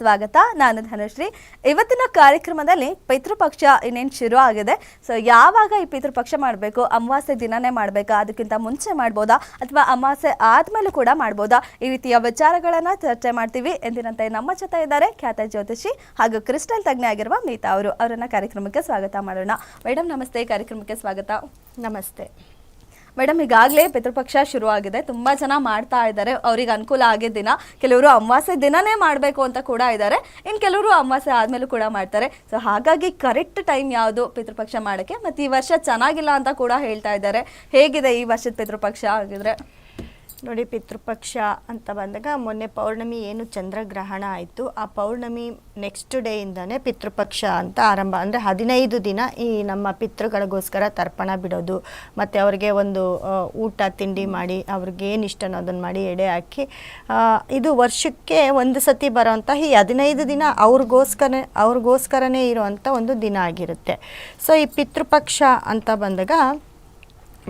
ಸ್ವಾಗತ. ನಾನು ಧನುಶ್ರೀ. ಇವತ್ತಿನ ಕಾರ್ಯಕ್ರಮದಲ್ಲಿ ಪಿತೃಪಕ್ಷ ಇನ್ನೇನು ಶುರು ಆಗಿದೆ. ಸೊ ಯಾವಾಗ ಈ ಪಿತೃಪಕ್ಷ ಮಾಡಬೇಕು? ಅಮಾವಾಸ್ಯೆ ದಿನನೇ ಮಾಡಬೇಕಾ? ಅದಕ್ಕಿಂತ ಮುಂಚೆ ಮಾಡ್ಬೋದಾ? ಅಥವಾ ಅಮಾವಾಸ್ಯೆ ಆದಮೇಲೂ ಕೂಡ ಮಾಡ್ಬೋದಾ? ಈ ರೀತಿಯ ವಿಚಾರಗಳನ್ನು ಚರ್ಚೆ ಮಾಡ್ತೀವಿ. ಎಂದಿನಂತೆ ನಮ್ಮ ಜೊತೆ ಇದ್ದಾರೆ ಖ್ಯಾತ ಜ್ಯೋತಿಷಿ ಹಾಗೂ ಕ್ರಿಸ್ಟಲ್ ತಜ್ಞೆ ಆಗಿರುವ ಮೀತಾ ಅವರು. ಅವರನ್ನು ಕಾರ್ಯಕ್ರಮಕ್ಕೆ ಸ್ವಾಗತ ಮಾಡೋಣ. ಮೇಡಮ್ ನಮಸ್ತೆ. ಕಾರ್ಯಕ್ರಮಕ್ಕೆ ಸ್ವಾಗತ. ನಮಸ್ತೆ. ಮೇಡಮ್, ಈಗಾಗಲೇ ಪಿತೃಪಕ್ಷ ಶುರು ಆಗಿದೆ ತುಂಬಾ ಜನ ಮಾಡ್ತಾ ಇದ್ದಾರೆ. ಅವ್ರಿಗೆ ಅನುಕೂಲ ಆಗಿದ್ದ ದಿನ. ಕೆಲವರು ಅಮಾವಾಸ್ಯೆ ದಿನನೇ ಮಾಡಬೇಕು ಅಂತ ಕೂಡ ಇದ್ದಾರೆ. ಇನ್ನು ಕೆಲವರು ಅಮಾವಾಸ್ಯೆ ಆದಮೇಲೂ ಕೂಡ ಮಾಡ್ತಾರೆ. ಸೊ ಹಾಗಾಗಿ ಕರೆಕ್ಟ್ ಟೈಮ್ ಯಾವುದು ಪಿತೃಪಕ್ಷ ಮಾಡೋಕ್ಕೆ? ಮತ್ತು ಈ ವರ್ಷ ಚೆನ್ನಾಗಿಲ್ಲ ಅಂತ ಕೂಡ ಹೇಳ್ತಾ ಇದ್ದಾರೆ. ಹೇಗಿದೆ ಈ ವರ್ಷದ ಪಿತೃಪಕ್ಷ ಆಗಿದ್ರೆ ನೋಡಿ, ಪಿತೃಪಕ್ಷ ಅಂತ ಬಂದಾಗ ಮೊನ್ನೆ ಪೌರ್ಣಮಿ ಏನು ಚಂದ್ರಗ್ರಹಣ ಆಯಿತು. ಆ ಪೌರ್ಣಮಿ ನೆಕ್ಸ್ಟ್ ಡೇಯಿಂದನೇ ಪಿತೃಪಕ್ಷ ಅಂತ ಆರಂಭ. ಅಂದರೆ ಹದಿನೈದು ದಿನ ಈ ನಮ್ಮ ಪಿತೃಗಳಿಗೋಸ್ಕರ ತರ್ಪಣ ಬಿಡೋದು. ಮತ್ತು ಅವ್ರಿಗೆ ಒಂದು ಊಟ, ತಿಂಡಿ ಮಾಡಿ, ಅವ್ರಿಗೆ ಏನು ಇಷ್ಟನೋ ಅದನ್ನು ಮಾಡಿ ಎಡೆ ಹಾಕಿ ಇದು ವರ್ಷಕ್ಕೆ ಒಂದು ಸತಿ ಬರೋವಂಥ ಈ ಹದಿನೈದು ದಿನ ಅವ್ರಿಗೋಸ್ಕರ, ಅವ್ರಿಗೋಸ್ಕರನೇ ಇರುವಂಥ ಒಂದು ದಿನ ಆಗಿರುತ್ತೆ. ಸೊ ಈ ಪಿತೃಪಕ್ಷ ಅಂತ ಬಂದಾಗ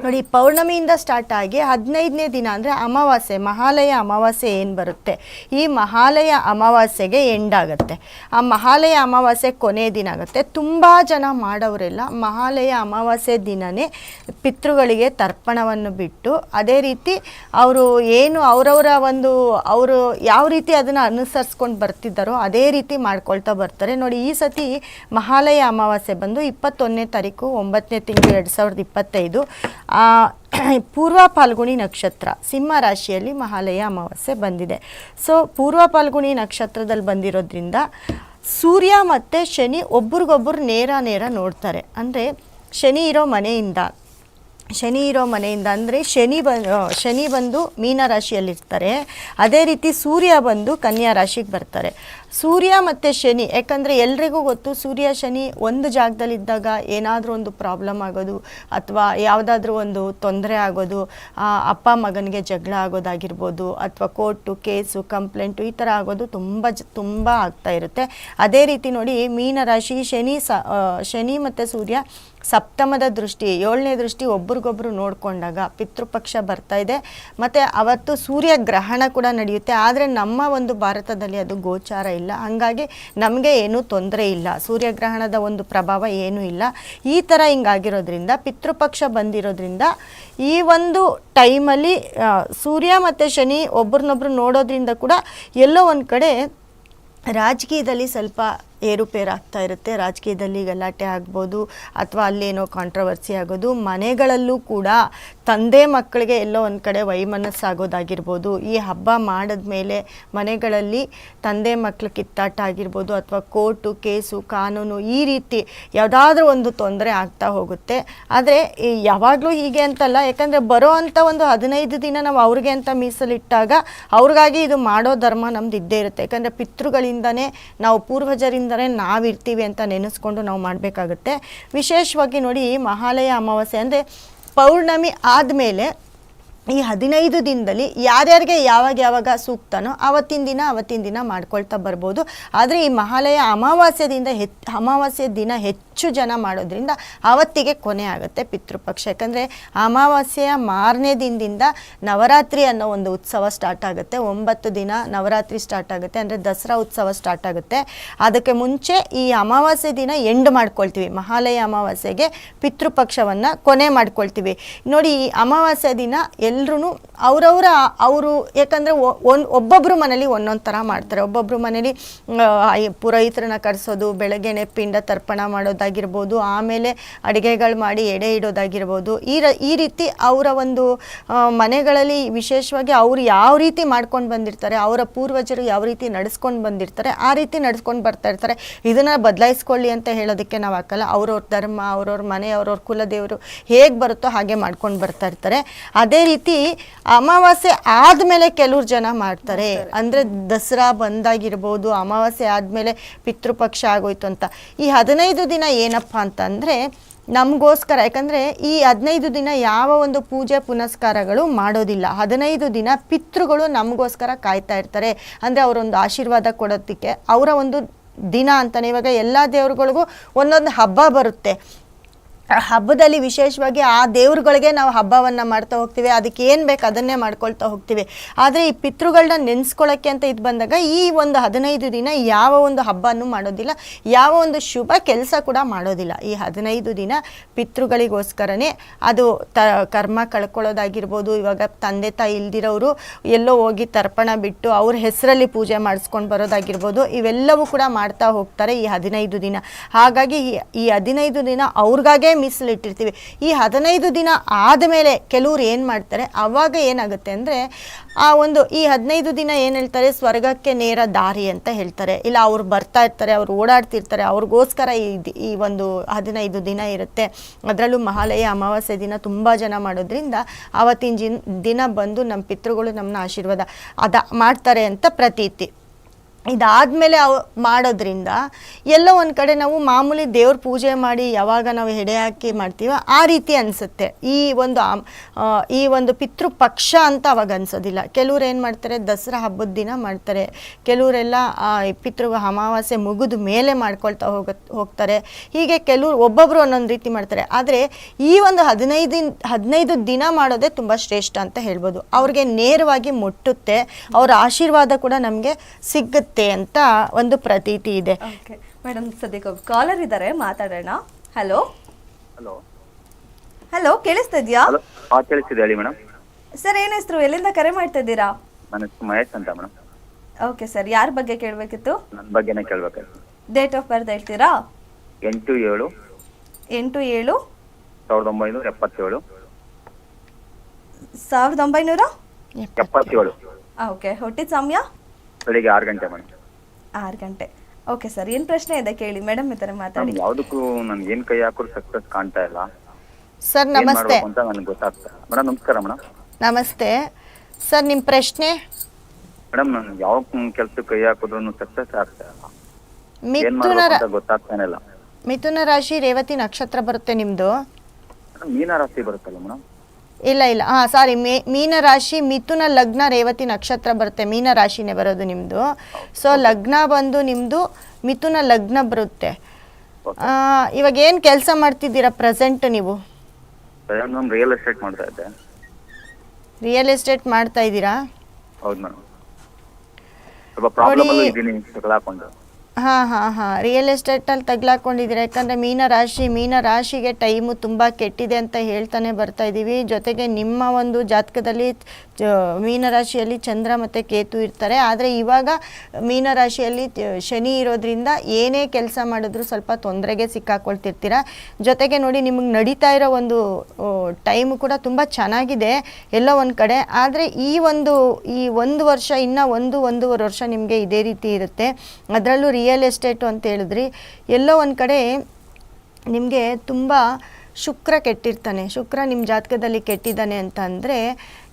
ನೋಡಿ, ಪೌರ್ಣಮಿಯಿಂದ ಸ್ಟಾರ್ಟ್ ಆಗಿ ಹದಿನೈದನೇ ದಿನ ಅಂದರೆ ಅಮಾವಾಸ್ಯೆ, ಮಹಾಲಯ ಅಮಾವಾಸ್ಯೆ ಏನು ಬರುತ್ತೆ? ಈ ಮಹಾಲಯ ಅಮಾವಾಸ್ಯೆಗೆ ಎಂಡ್ ಆಗುತ್ತೆ. ಆ ಮಹಾಲಯ ಅಮಾವಾಸ್ಯೆ ಕೊನೆಯ ದಿನ ಆಗುತ್ತೆ. ತುಂಬ ಜನ ಮಾಡೋರೆಲ್ಲ ಮಹಾಲಯ ಅಮಾವಾಸ್ಯೆ ದಿನವೇ ಪಿತೃಗಳಿಗೆ ತರ್ಪಣವನ್ನು ಬಿಟ್ಟು, ಅದೇ ರೀತಿ ಅವರು ಏನು ಅವರವರ ಒಂದು, ಅವರು ಯಾವ ರೀತಿ ಅದನ್ನು ಅನುಸರಿಸ್ಕೊಂಡು ಬರ್ತಿದ್ದಾರೋ ಅದೇ ರೀತಿ ಮಾಡ್ಕೊಳ್ತಾ ಬರ್ತಾರೆ. ನೋಡಿ, ಈ ಸತಿ ಮಹಾಲಯ ಅಮಾವಾಸ್ಯೆ ಬಂದು ಇಪ್ಪತ್ತೊಂದನೇ ತಾರೀಕು, ಒಂಬತ್ತನೇ ತಿಂಗಳು ಎರಡು ಸಾವಿರದ ಇಪ್ಪತ್ತೈದು. ಪೂರ್ವ ಪಾಲ್ಗುಣಿ ನಕ್ಷತ್ರ, ಸಿಂಹ ರಾಶಿಯಲ್ಲಿ ಮಹಾಲಯ ಅಮಾವಾಸ್ಯೆ ಬಂದಿದೆ. ಸೊ ಪೂರ್ವ ಪಾಲ್ಗುಣಿ ನಕ್ಷತ್ರದಲ್ಲಿ ಬಂದಿರೋದ್ರಿಂದ ಸೂರ್ಯ ಮತ್ತು ಶನಿ ಒಬ್ರಿಗೊಬ್ಬರು ನೇರ ನೇರ ನೋಡ್ತಾರೆ. ಅಂದರೆ ಶನಿ ಇರೋ ಮನೆಯಿಂದ ಶನಿ ಇರೋ ಮನೆಯಿಂದ ಅಂದರೆ ಶನಿ ಬ ಶನಿ ಬಂದು ಮೀನ ರಾಶಿಯಲ್ಲಿರ್ತಾರೆ. ಅದೇ ರೀತಿ ಸೂರ್ಯ ಬಂದು ಕನ್ಯಾ ರಾಶಿಗೆ ಬರ್ತಾರೆ. ಸೂರ್ಯ ಮತ್ತು ಶನಿ, ಯಾಕಂದರೆ ಎಲ್ರಿಗೂ ಗೊತ್ತು ಸೂರ್ಯ, ಶನಿ ಒಂದು ಜಾಗದಲ್ಲಿದ್ದಾಗ ಏನಾದರೂ ಒಂದು ಪ್ರಾಬ್ಲಮ್ ಆಗೋದು ಅಥವಾ ಯಾವುದಾದ್ರೂ ಒಂದು ತೊಂದರೆ ಆಗೋದು ಅಪ್ಪ ಮಗನಿಗೆ ಜಗಳ ಆಗೋದಾಗಿರ್ಬೋದು ಅಥವಾ ಕೋರ್ಟು ಕೇಸು, ಕಂಪ್ಲೇಂಟು ಈ ಥರ ಆಗೋದು ತುಂಬ ತುಂಬ ಆಗ್ತಾ ಇರುತ್ತೆ. ಅದೇ ರೀತಿ ನೋಡಿ ಮೀನ ರಾಶಿ, ಶನಿ ಸ ಶನಿ ಮತ್ತು ಸೂರ್ಯ ಸಪ್ತಮದ ದೃಷ್ಟಿ, ಏಳನೇ ದೃಷ್ಟಿ ಒಬ್ರಿಗೊಬ್ರು ನೋಡಿಕೊಂಡಾಗ ಪಿತೃಪಕ್ಷ ಬರ್ತಾ ಇದೆ. ಮತ್ತು ಅವತ್ತು ಸೂರ್ಯ ಗ್ರಹಣ ಕೂಡ ನಡೆಯುತ್ತೆ. ಆದರೆ ನಮ್ಮ ಒಂದು ಭಾರತದಲ್ಲಿ ಅದು ಗೋಚಾರ ಇಲ್ಲ. ಹಾಗಾಗಿ ನಮಗೆ ಏನೂ ತೊಂದರೆ ಇಲ್ಲ. ಸೂರ್ಯಗ್ರಹಣದ ಒಂದು ಪ್ರಭಾವ ಏನೂ ಇಲ್ಲ. ಈ ಥರ ಹಿಂಗಾಗಿರೋದ್ರಿಂದ, ಪಿತೃಪಕ್ಷ ಬಂದಿರೋದ್ರಿಂದ ಈ ಒಂದು ಟೈಮಲ್ಲಿ ಸೂರ್ಯ ಮತ್ತು ಶನಿ ಒಬ್ರನ್ನೊಬ್ರು ನೋಡೋದ್ರಿಂದ ಕೂಡ ಎಲ್ಲೋ ಒಂದು ಕಡೆ ರಾಜಕೀಯದಲ್ಲಿ ಸ್ವಲ್ಪ ಏರುಪೇರು ಆಗ್ತಾ ಇರುತ್ತೆ. ರಾಜಕೀಯದಲ್ಲಿ ಗಲಾಟೆ ಆಗ್ಬೋದು ಅಥವಾ ಅಲ್ಲೇನೋ ಕಾಂಟ್ರವರ್ಸಿ ಆಗೋದು ಮನೆಗಳಲ್ಲೂ ಕೂಡ ತಂದೆ ಮಕ್ಕಳಿಗೆ ಎಲ್ಲೋ ಒಂದು ಕಡೆ ವೈಮನಸ್ಸಾಗೋದಾಗಿರ್ಬೋದು, ಈ ಹಬ್ಬ ಮಾಡಿದ ಮೇಲೆ ಮನೆಗಳಲ್ಲಿ ತಂದೆ ಮಕ್ಕಳ ಕಿತ್ತಾಟ ಆಗಿರ್ಬೋದು ಅಥವಾ ಕೋರ್ಟು, ಕೇಸು, ಕಾನೂನು ಈ ರೀತಿ ಯಾವುದಾದ್ರೂ ಒಂದು ತೊಂದರೆ ಆಗ್ತಾ ಹೋಗುತ್ತೆ. ಆದರೆ ಯಾವಾಗಲೂ ಹೀಗೆ ಅಂತಲ್ಲ, ಯಾಕಂದರೆ ಬರೋ ಅಂಥ ಒಂದು ಹದಿನೈದು ದಿನ ನಾವು ಅವ್ರಿಗೆ ಅಂತ ಮೀಸಲಿಟ್ಟಾಗ ಅವ್ರಿಗಾಗಿ ಇದು ಮಾಡೋ ಧರ್ಮ ನಮ್ದು ಇದ್ದೇ ಇರುತ್ತೆ. ಯಾಕಂದರೆ ಪಿತೃಗಳಿಂದನೇ ನಾವು ಪೂರ್ವಜರಿಂದನೇ ನಾವಿರ್ತೀವಿ ಅಂತ ನೆನೆಸ್ಕೊಂಡು ನಾವು ಮಾಡಬೇಕಾಗುತ್ತೆ. ವಿಶೇಷವಾಗಿ ನೋಡಿ ಮಹಾಲಯ ಅಮಾವಾಸ್ಯೆ ಅಂದರೆ ಪೌರ್ಣಮಿ ಆದಮೇಲೆ ಈ ಹದಿನೈದು ದಿನದಲ್ಲಿ ಯಾರ್ಯಾರಿಗೆ ಯಾವಾಗ ಯಾವಾಗ ಸೂಕ್ತನೋ ಅವತ್ತಿನ ದಿನ ಅವತ್ತಿನ ದಿನ ಮಾಡ್ಕೊಳ್ತಾ ಬರ್ಬೋದು. ಆದರೆ ಈ ಮಹಾಲಯ ಅಮಾವಾಸ್ಯದಿಂದ ಹೆಚ್, ಅಮಾವಾಸ್ಯೆ ದಿನ ಹೆಚ್ಚು ಜನ ಮಾಡೋದ್ರಿಂದ ಅವತ್ತಿಗೆ ಕೊನೆ ಆಗುತ್ತೆ ಪಿತೃಪಕ್ಷ. ಯಾಕಂದರೆ ಅಮಾವಾಸ್ಯೆಯ ಮಾರನೇ ದಿನದಿಂದ ನವರಾತ್ರಿ ಅನ್ನೋ ಒಂದು ಉತ್ಸವ ಸ್ಟಾರ್ಟ್ ಆಗುತ್ತೆ. ಒಂಬತ್ತು ದಿನ ನವರಾತ್ರಿ ಸ್ಟಾರ್ಟ್ ಆಗುತ್ತೆ. ಅಂದರೆ ದಸರಾ ಉತ್ಸವ ಸ್ಟಾರ್ಟ್ ಆಗುತ್ತೆ. ಅದಕ್ಕೆ ಮುಂಚೆ ಈ ಅಮಾವಾಸ್ಯೆ ದಿನ ಎಂಡ್ ಮಾಡ್ಕೊಳ್ತೀವಿ. ಮಹಾಲಯ ಅಮಾವಾಸ್ಯೆಗೆ ಪಿತೃಪಕ್ಷವನ್ನು ಕೊನೆ ಮಾಡ್ಕೊಳ್ತೀವಿ. ನೋಡಿ ಈ ಅಮಾವಾಸ್ಯೆ ದಿನ ಎಲ್ಲರೂ ಅವರವರ, ಅವರು ಯಾಕಂದರೆ ಒಂದು ಒಬ್ಬೊಬ್ಬರು ಮನೇಲಿ ಒಂದೊಂದು ಥರ ಮಾಡ್ತಾರೆ. ಒಬ್ಬೊಬ್ಬರು ಮನೇಲಿ ಪುರೋಹಿತರನ್ನ ಕರೆಸೋದು ಬೆಳಗ್ಗೆನೆ ಪಿಂಡ ತರ್ಪಣ ಮಾಡೋದಾಗಿರ್ಬೋದು, ಆಮೇಲೆ ಅಡುಗೆಗಳು ಮಾಡಿ ಎಡೆ ಇಡೋದಾಗಿರ್ಬೋದು. ಈ ರ, ಈ ರೀತಿ ಅವರ ಒಂದು ಮನೆಗಳಲ್ಲಿ ವಿಶೇಷವಾಗಿ ಅವರು ಯಾವ ರೀತಿ ಮಾಡ್ಕೊಂಡು ಬಂದಿರ್ತಾರೆ, ಅವರ ಪೂರ್ವಜರು ಯಾವ ರೀತಿ ನಡೆಸ್ಕೊಂಡು ಬಂದಿರ್ತಾರೆ, ಆ ರೀತಿ ನಡೆಸ್ಕೊಂಡು ಬರ್ತಾ ಇರ್ತಾರೆ. ಇದನ್ನು ಬದಲಾಯಿಸ್ಕೊಳ್ಳಿ ಅಂತ ಹೇಳೋದಕ್ಕೆ ನಾವು ಹಾಕಲ್ಲ. ಅವ್ರವ್ರ ಧರ್ಮ, ಅವ್ರವ್ರ ಮನೆ, ಅವ್ರವ್ರ ಕುಲದೇವರು ಹೇಗೆ ಬರುತ್ತೋ ಹಾಗೆ ಮಾಡ್ಕೊಂಡು ಬರ್ತಾ ಇರ್ತಾರೆ. ಅದೇ ರೀತಿ ಅಮಾವಾಸ್ಯೆ ಆದಮೇಲೆ ಕೆಲವ್ರು ಜನ ಮಾಡ್ತಾರೆ. ಅಂದರೆ ದಸರಾ ಬಂದಾಗಿರ್ಬೋದು ಅಮಾವಾಸ್ಯೆ ಆದಮೇಲೆ ಪಿತೃಪಕ್ಷ ಆಗೋಯ್ತು ಅಂತ. ಈ ಹದಿನೈದು ದಿನ ಏನಪ್ಪ ಅಂತಂದರೆ ನಮಗೋಸ್ಕರ ಯಾಕಂದರೆ ಈ ಹದಿನೈದು ದಿನ ಯಾವ ಒಂದು ಪೂಜೆ ಪುನಸ್ಕಾರಗಳು ಮಾಡೋದಿಲ್ಲ. ಹದಿನೈದು ದಿನ ಪಿತೃಗಳು ನಮಗೋಸ್ಕರ ಕಾಯ್ತಾ ಇರ್ತಾರೆ. ಅಂದರೆ ಅವರೊಂದು ಆಶೀರ್ವಾದ ಕೊಡೋದಕ್ಕೆ ಅವರ ಒಂದು ದಿನ ಅಂತಲೇ ಇವಾಗ ಎಲ್ಲ ದೇವರುಗಳಿಗೂ ಒಂದೊಂದು ಹಬ್ಬ ಬರುತ್ತೆ. ಹಬ್ಬದಲ್ಲಿ ವಿಶೇಷವಾಗಿ ಆ ದೇವ್ರುಗಳಿಗೆ ನಾವು ಹಬ್ಬವನ್ನು ಮಾಡ್ತಾ ಹೋಗ್ತೀವಿ. ಅದಕ್ಕೆ ಏನು ಬೇಕು ಅದನ್ನೇ ಮಾಡ್ಕೊಳ್ತಾ ಹೋಗ್ತೀವಿ. ಆದರೆ ಈ ಪಿತೃಗಳನ್ನ ನೆನೆಸ್ಕೊಳ್ಳೋಕ್ಕೆ ಅಂತ ಇದು ಬಂದಾಗ ಈ ಒಂದು ಹದಿನೈದು ದಿನ ಯಾವ ಒಂದು ಹಬ್ಬನೂ ಮಾಡೋದಿಲ್ಲ. ಯಾವ ಒಂದು ಶುಭ ಕೆಲಸ ಕೂಡ ಮಾಡೋದಿಲ್ಲ. ಈ ಹದಿನೈದು ದಿನ ಪಿತೃಗಳಿಗೋಸ್ಕರನೇ ಅದು ತ, ಕರ್ಮ ಕಳ್ಕೊಳ್ಳೋದಾಗಿರ್ಬೋದು, ಇವಾಗ ತಂದೆ ತಾಯಿ ಇಲ್ದಿರೋರು ಎಲ್ಲೋ ಹೋಗಿ ತರ್ಪಣ ಬಿಟ್ಟು ಅವ್ರ ಹೆಸರಲ್ಲಿ ಪೂಜೆ ಮಾಡಿಸ್ಕೊಂಡು ಬರೋದಾಗಿರ್ಬೋದು, ಇವೆಲ್ಲವೂ ಕೂಡ ಮಾಡ್ತಾ ಹೋಗ್ತಾರೆ ಈ ಹದಿನೈದು ದಿನ. ಹಾಗಾಗಿ ಈ- ಹದಿನೈದು ದಿನ ಅವ್ರಿಗಾಗೇ ಮೀಸಲಿಟ್ಟಿರ್ತೀವಿ. ಈ ಹದಿನೈದು ದಿನ ಆದಮೇಲೆ ಕೆಲವ್ರು ಏನು ಮಾಡ್ತಾರೆ? ಆವಾಗ ಏನಾಗುತ್ತೆ ಅಂದರೆ, ಆ ಒಂದು ಈ ಹದಿನೈದು ದಿನ ಏನು ಹೇಳ್ತಾರೆ? ಸ್ವರ್ಗಕ್ಕೆ ನೇರ ದಾರಿ ಅಂತ ಹೇಳ್ತಾರೆ. ಇಲ್ಲ, ಅವ್ರು ಬರ್ತಾ ಇರ್ತಾರೆ, ಅವ್ರು ಓಡಾಡ್ತಿರ್ತಾರೆ, ಅವ್ರಿಗೋಸ್ಕರ ಈ ಈ ಒಂದು ಹದಿನೈದು ದಿನ ಇರುತ್ತೆ. ಅದರಲ್ಲೂ ಮಹಾಲಯ ಅಮಾವಾಸ್ಯೆ ದಿನ ತುಂಬ ಜನ ಮಾಡೋದ್ರಿಂದ ಆವತ್ತಿನ ದಿನ ಬಂದು ನಮ್ಮ ಪಿತೃಗಳು ನಮ್ಮನ್ನ ಆಶೀರ್ವಾದ ಅದ, ಮಾಡ್ತಾರೆ ಅಂತ ಪ್ರತೀತಿ. ಇದಾದಮೇಲೆ ಅವು ಮಾಡೋದ್ರಿಂದ ಎಲ್ಲೋ ಒಂದು ಕಡೆ ನಾವು ಮಾಮೂಲಿ ದೇವ್ರ ಪೂಜೆ ಮಾಡಿ ಯಾವಾಗ ನಾವು ಹೆಡೆ ಹಾಕಿ ಮಾಡ್ತೀವೋ ಆ ರೀತಿ ಅನಿಸುತ್ತೆ. ಈ ಒಂದು ಈ ಒಂದು ಪಿತೃ ಪಕ್ಷ ಅಂತ ಅವಾಗ ಅನ್ಸೋದಿಲ್ಲ. ಕೆಲವ್ರು ಏನು ಮಾಡ್ತಾರೆ, ದಸರಾ ಹಬ್ಬದ ದಿನ ಮಾಡ್ತಾರೆ. ಕೆಲವರೆಲ್ಲ ಪಿತೃ ಅಮಾವಾಸ್ಯೆ ಮುಗಿದ ಮೇಲೆ ಮಾಡ್ಕೊಳ್ತಾ ಹೋಗ, ಹೋಗ್ತಾರೆ. ಹೀಗೆ ಕೆಲವ್ರು ಒಬ್ಬೊಬ್ಬರು ಒಂದೊಂದು ರೀತಿ ಮಾಡ್ತಾರೆ. ಆದರೆ ಈ ಒಂದು ಹದಿನೈದು ದಿನ ಹದಿನೈದು ದಿನ ಮಾಡೋದೇ ತುಂಬ ಶ್ರೇಷ್ಠ ಅಂತ ಹೇಳ್ಬೋದು. ಅವ್ರಿಗೆ ನೇರವಾಗಿ ಮುಟ್ಟುತ್ತೆ. ಅವರ ಆಶೀರ್ವಾದ ಕೂಡ ನಮಗೆ ಸಿಗುತ್ತೆ. ಅಂತ ಒಂದು ಪ್ರತೀತಿ ಇದೆ. ಓಕೆ ಮೇಡಮ್ ಸದ್ಯಕ್ಕೆ ಒಬ್ಬ ಕಾಲರ್ ಇದ್ದಾರೆ. ಮಾತಾಡೋಣ. ಹಲೋ ಹಲೋ ಹಲೋ ಕೇಳಿಸ್ತಾ ಇದೆಯಾ? ಹಲೋ ಹಾಂ ಕೇಳಿಸ್ತಿದೆ ಹೇಳಿ ಮೇಡಮ್ ಸರ್ ಏನ್ ಹೆಸರು? ಎಲ್ಲಿಂದ ಕರೆ ಮಾಡ್ತಾ ಇದ್ದೀರಾ ನನ್ನ ಹೆಸರು ಮಹೇಶ್ ಅಂತ ಮೇಡಮ್ ಓಕೆ ಸರ್ ಯಾರ ಬಗ್ಗೆ ಕೇಳಬೇಕಿತ್ತು? ನನ್ನ ಬಗ್ಗೆನೇ ಕೇಳ್ಬೇಕಾಯ್ತು. ಡೇಟ್ ಆಫ್ ಬರ್ತ್ ಹೇಳ್ತೀರಾ? ಎಂಟು ಏಳು. ಎಂಟು ಏಳು? ಸಾವಿರದ ಒಂಬೈನೂರ ಎಪ್ಪತ್ತೇಳು. ಸಾವಿರದ ಒಂಬೈನೂರ? ಎಪ್ಪತ್ತೇಳು. ಓಕೆ ಹುಟ್ಟಿದ ಸಮಯ? ಬೆಳಿಗ್ಗೆ ಆರು ಗಂಟೆ ಮೇಡಮ್ ಆರು ಗಂಟೆ. ಓಕೆ ಸರ್ ಏನು ಪ್ರಶ್ನೆ ಇದೆ ಕೇಳಿ ಮೇಡಮ್ ಈ ಥರ ಮಾತಾಡಿ. ಯಾವುದಕ್ಕೂ ನನ್ಗೆ ಏನು ಕೈ ಹಾಕೋರು ಸಕ್ಸಸ್ ಕಾಣ್ತಾ ಇಲ್ಲ. ಸರ್ ಏನ್ ನಮಸ್ತೆ. ಮಾಡ್ಬೇಕು ಅಂತ ನನಗೆ ಗೊತ್ತಾಗ್ತಾ ಮೇಡಮ್ ನಮಸ್ಕಾರ ಮೇಡಮ್. ನಮಸ್ತೆ. ಸರ್ ನಿಮ್ಮ ಪ್ರಶ್ನೆ? ಮೇಡಮ್ ನಾನು ಯಾವ ಕೆಲ್ಸಕ್ಕೆ ಕೈ ಹಾಕಿದ್ರು ಸಕ್ಸಸ್ ಆಗ್ತಾ ಇಲ್ಲ. ಏನ್ ಮಿಥುನ ಮಾಡ್ಬೇಕು ರ- ಅಂತ ಗೊತ್ತಾಗ್ತಾನೆ ಇಲ್ಲ. ಮಿಥುನ ರಾಶಿ ರೇವತಿ ನಕ್ಷತ್ರ ಬರುತ್ತೆ ನಿಮ್ಮದು ಮೇಡಮ್ ಮೀನ ರಾಶಿ ಬರುತ್ತಲ್ಲ ಮೇಡಮ್. ಇಲ್ಲ ಇಲ್ಲ. ಹಾಂ ಸಾರಿ ಮೇ ಮೀನ ರಾಶಿ ಮಿಥುನ ಲಗ್ನ ರೇವತಿ ನಕ್ಷತ್ರ ಬರುತ್ತೆ. ಮೀನ ರಾಶಿನೇ ಬರೋದು ನಿಮ್ಮದು ಸೊ ಲಗ್ನ ಬಂದು ನಿಮ್ಮದು ಮಿಥುನ ಲಗ್ನ ಬರುತ್ತೆ. ಇವಾಗ ಏನು ಕೆಲಸ ಮಾಡ್ತಿದ್ದೀರಾ ಪ್ರೆಸೆಂಟ್ ನೀವು? ರಿಯಲ್ ಎಸ್ಟೇಟ್ ಮಾಡ್ತಾ ಇದ್ದೆ. ರಿಯಲ್ ಎಸ್ಟೇಟ್ ಮಾಡ್ತಾ ಇದ್ದೀರಾ? ಹೌದು ಮೇಡಮ್ ಸ್ವಲ್ಪ ಪ್ರಾಬ್ಲಮ್ ಅಲ್ಲಿ ಇದ್ದೀನಿ ಹಾಂ ಹಾಂ ಹಾಂ. ರಿಯಲ್ ಎಸ್ಟೇಟಲ್ಲಿ ತಗ್ಲಾಕೊಂಡಿದ್ದೀರಾ? ಯಾಕಂದರೆ ಮೀನ ರಾಶಿ, ಮೀನ ರಾಶಿಗೆ ಟೈಮು ತುಂಬ ಕೆಟ್ಟಿದೆ ಅಂತ ಹೇಳ್ತಾನೆ ಬರ್ತಾ ಇದ್ದೀವಿ ಜೊತೆಗೆ ನಿಮ್ಮ ಒಂದು ಜಾತಕದಲ್ಲಿ ಮೀನ ರಾಶಿಯಲ್ಲಿ ಚಂದ್ರ ಮತ್ತು ಕೇತು ಇರ್ತಾರೆ. ಆದರೆ ಇವಾಗ ಮೀನ ರಾಶಿಯಲ್ಲಿ ಶನಿ ಇರೋದ್ರಿಂದ ಏನೇ ಕೆಲಸ ಮಾಡಿದ್ರು ಸ್ವಲ್ಪ ತೊಂದರೆಗೆ ಸಿಕ್ಕಾಕೊಳ್ತಿರ್ತೀರ? ಜೊತೆಗೆ ನೋಡಿ ನಿಮಗೆ ನಡೀತಾ ಇರೋ ಒಂದು ಟೈಮು ಕೂಡ ತುಂಬ ಚೆನ್ನಾಗಿದೆ ಎಲ್ಲೋ ಒಂದು ಕಡೆ. ಆದರೆ ಈ ಒಂದು ಈ ಒಂದು ವರ್ಷ ಇನ್ನು ಒಂದು, ಒಂದೂವರೆ ವರ್ಷ ನಿಮಗೆ ಇದೇ ರೀತಿ ಇರುತ್ತೆ. ಅದರಲ್ಲೂ ರಿಯಲ್ ಎಸ್ಟೇಟು ಅಂತ ಹೇಳಿದ್ರಿ ಎಲ್ಲೋ ಒಂದು ಕಡೆ ನಿಮಗೆ ತುಂಬ ಶುಕ್ರ ಕೆಟ್ಟಿರ್ತಾನೆ. ಶುಕ್ರ ನಿಮ್ಮ ಜಾತಕದಲ್ಲಿ ಕೆಟ್ಟಿದ್ದಾನೆ ಅಂತ ಅಂದರೆ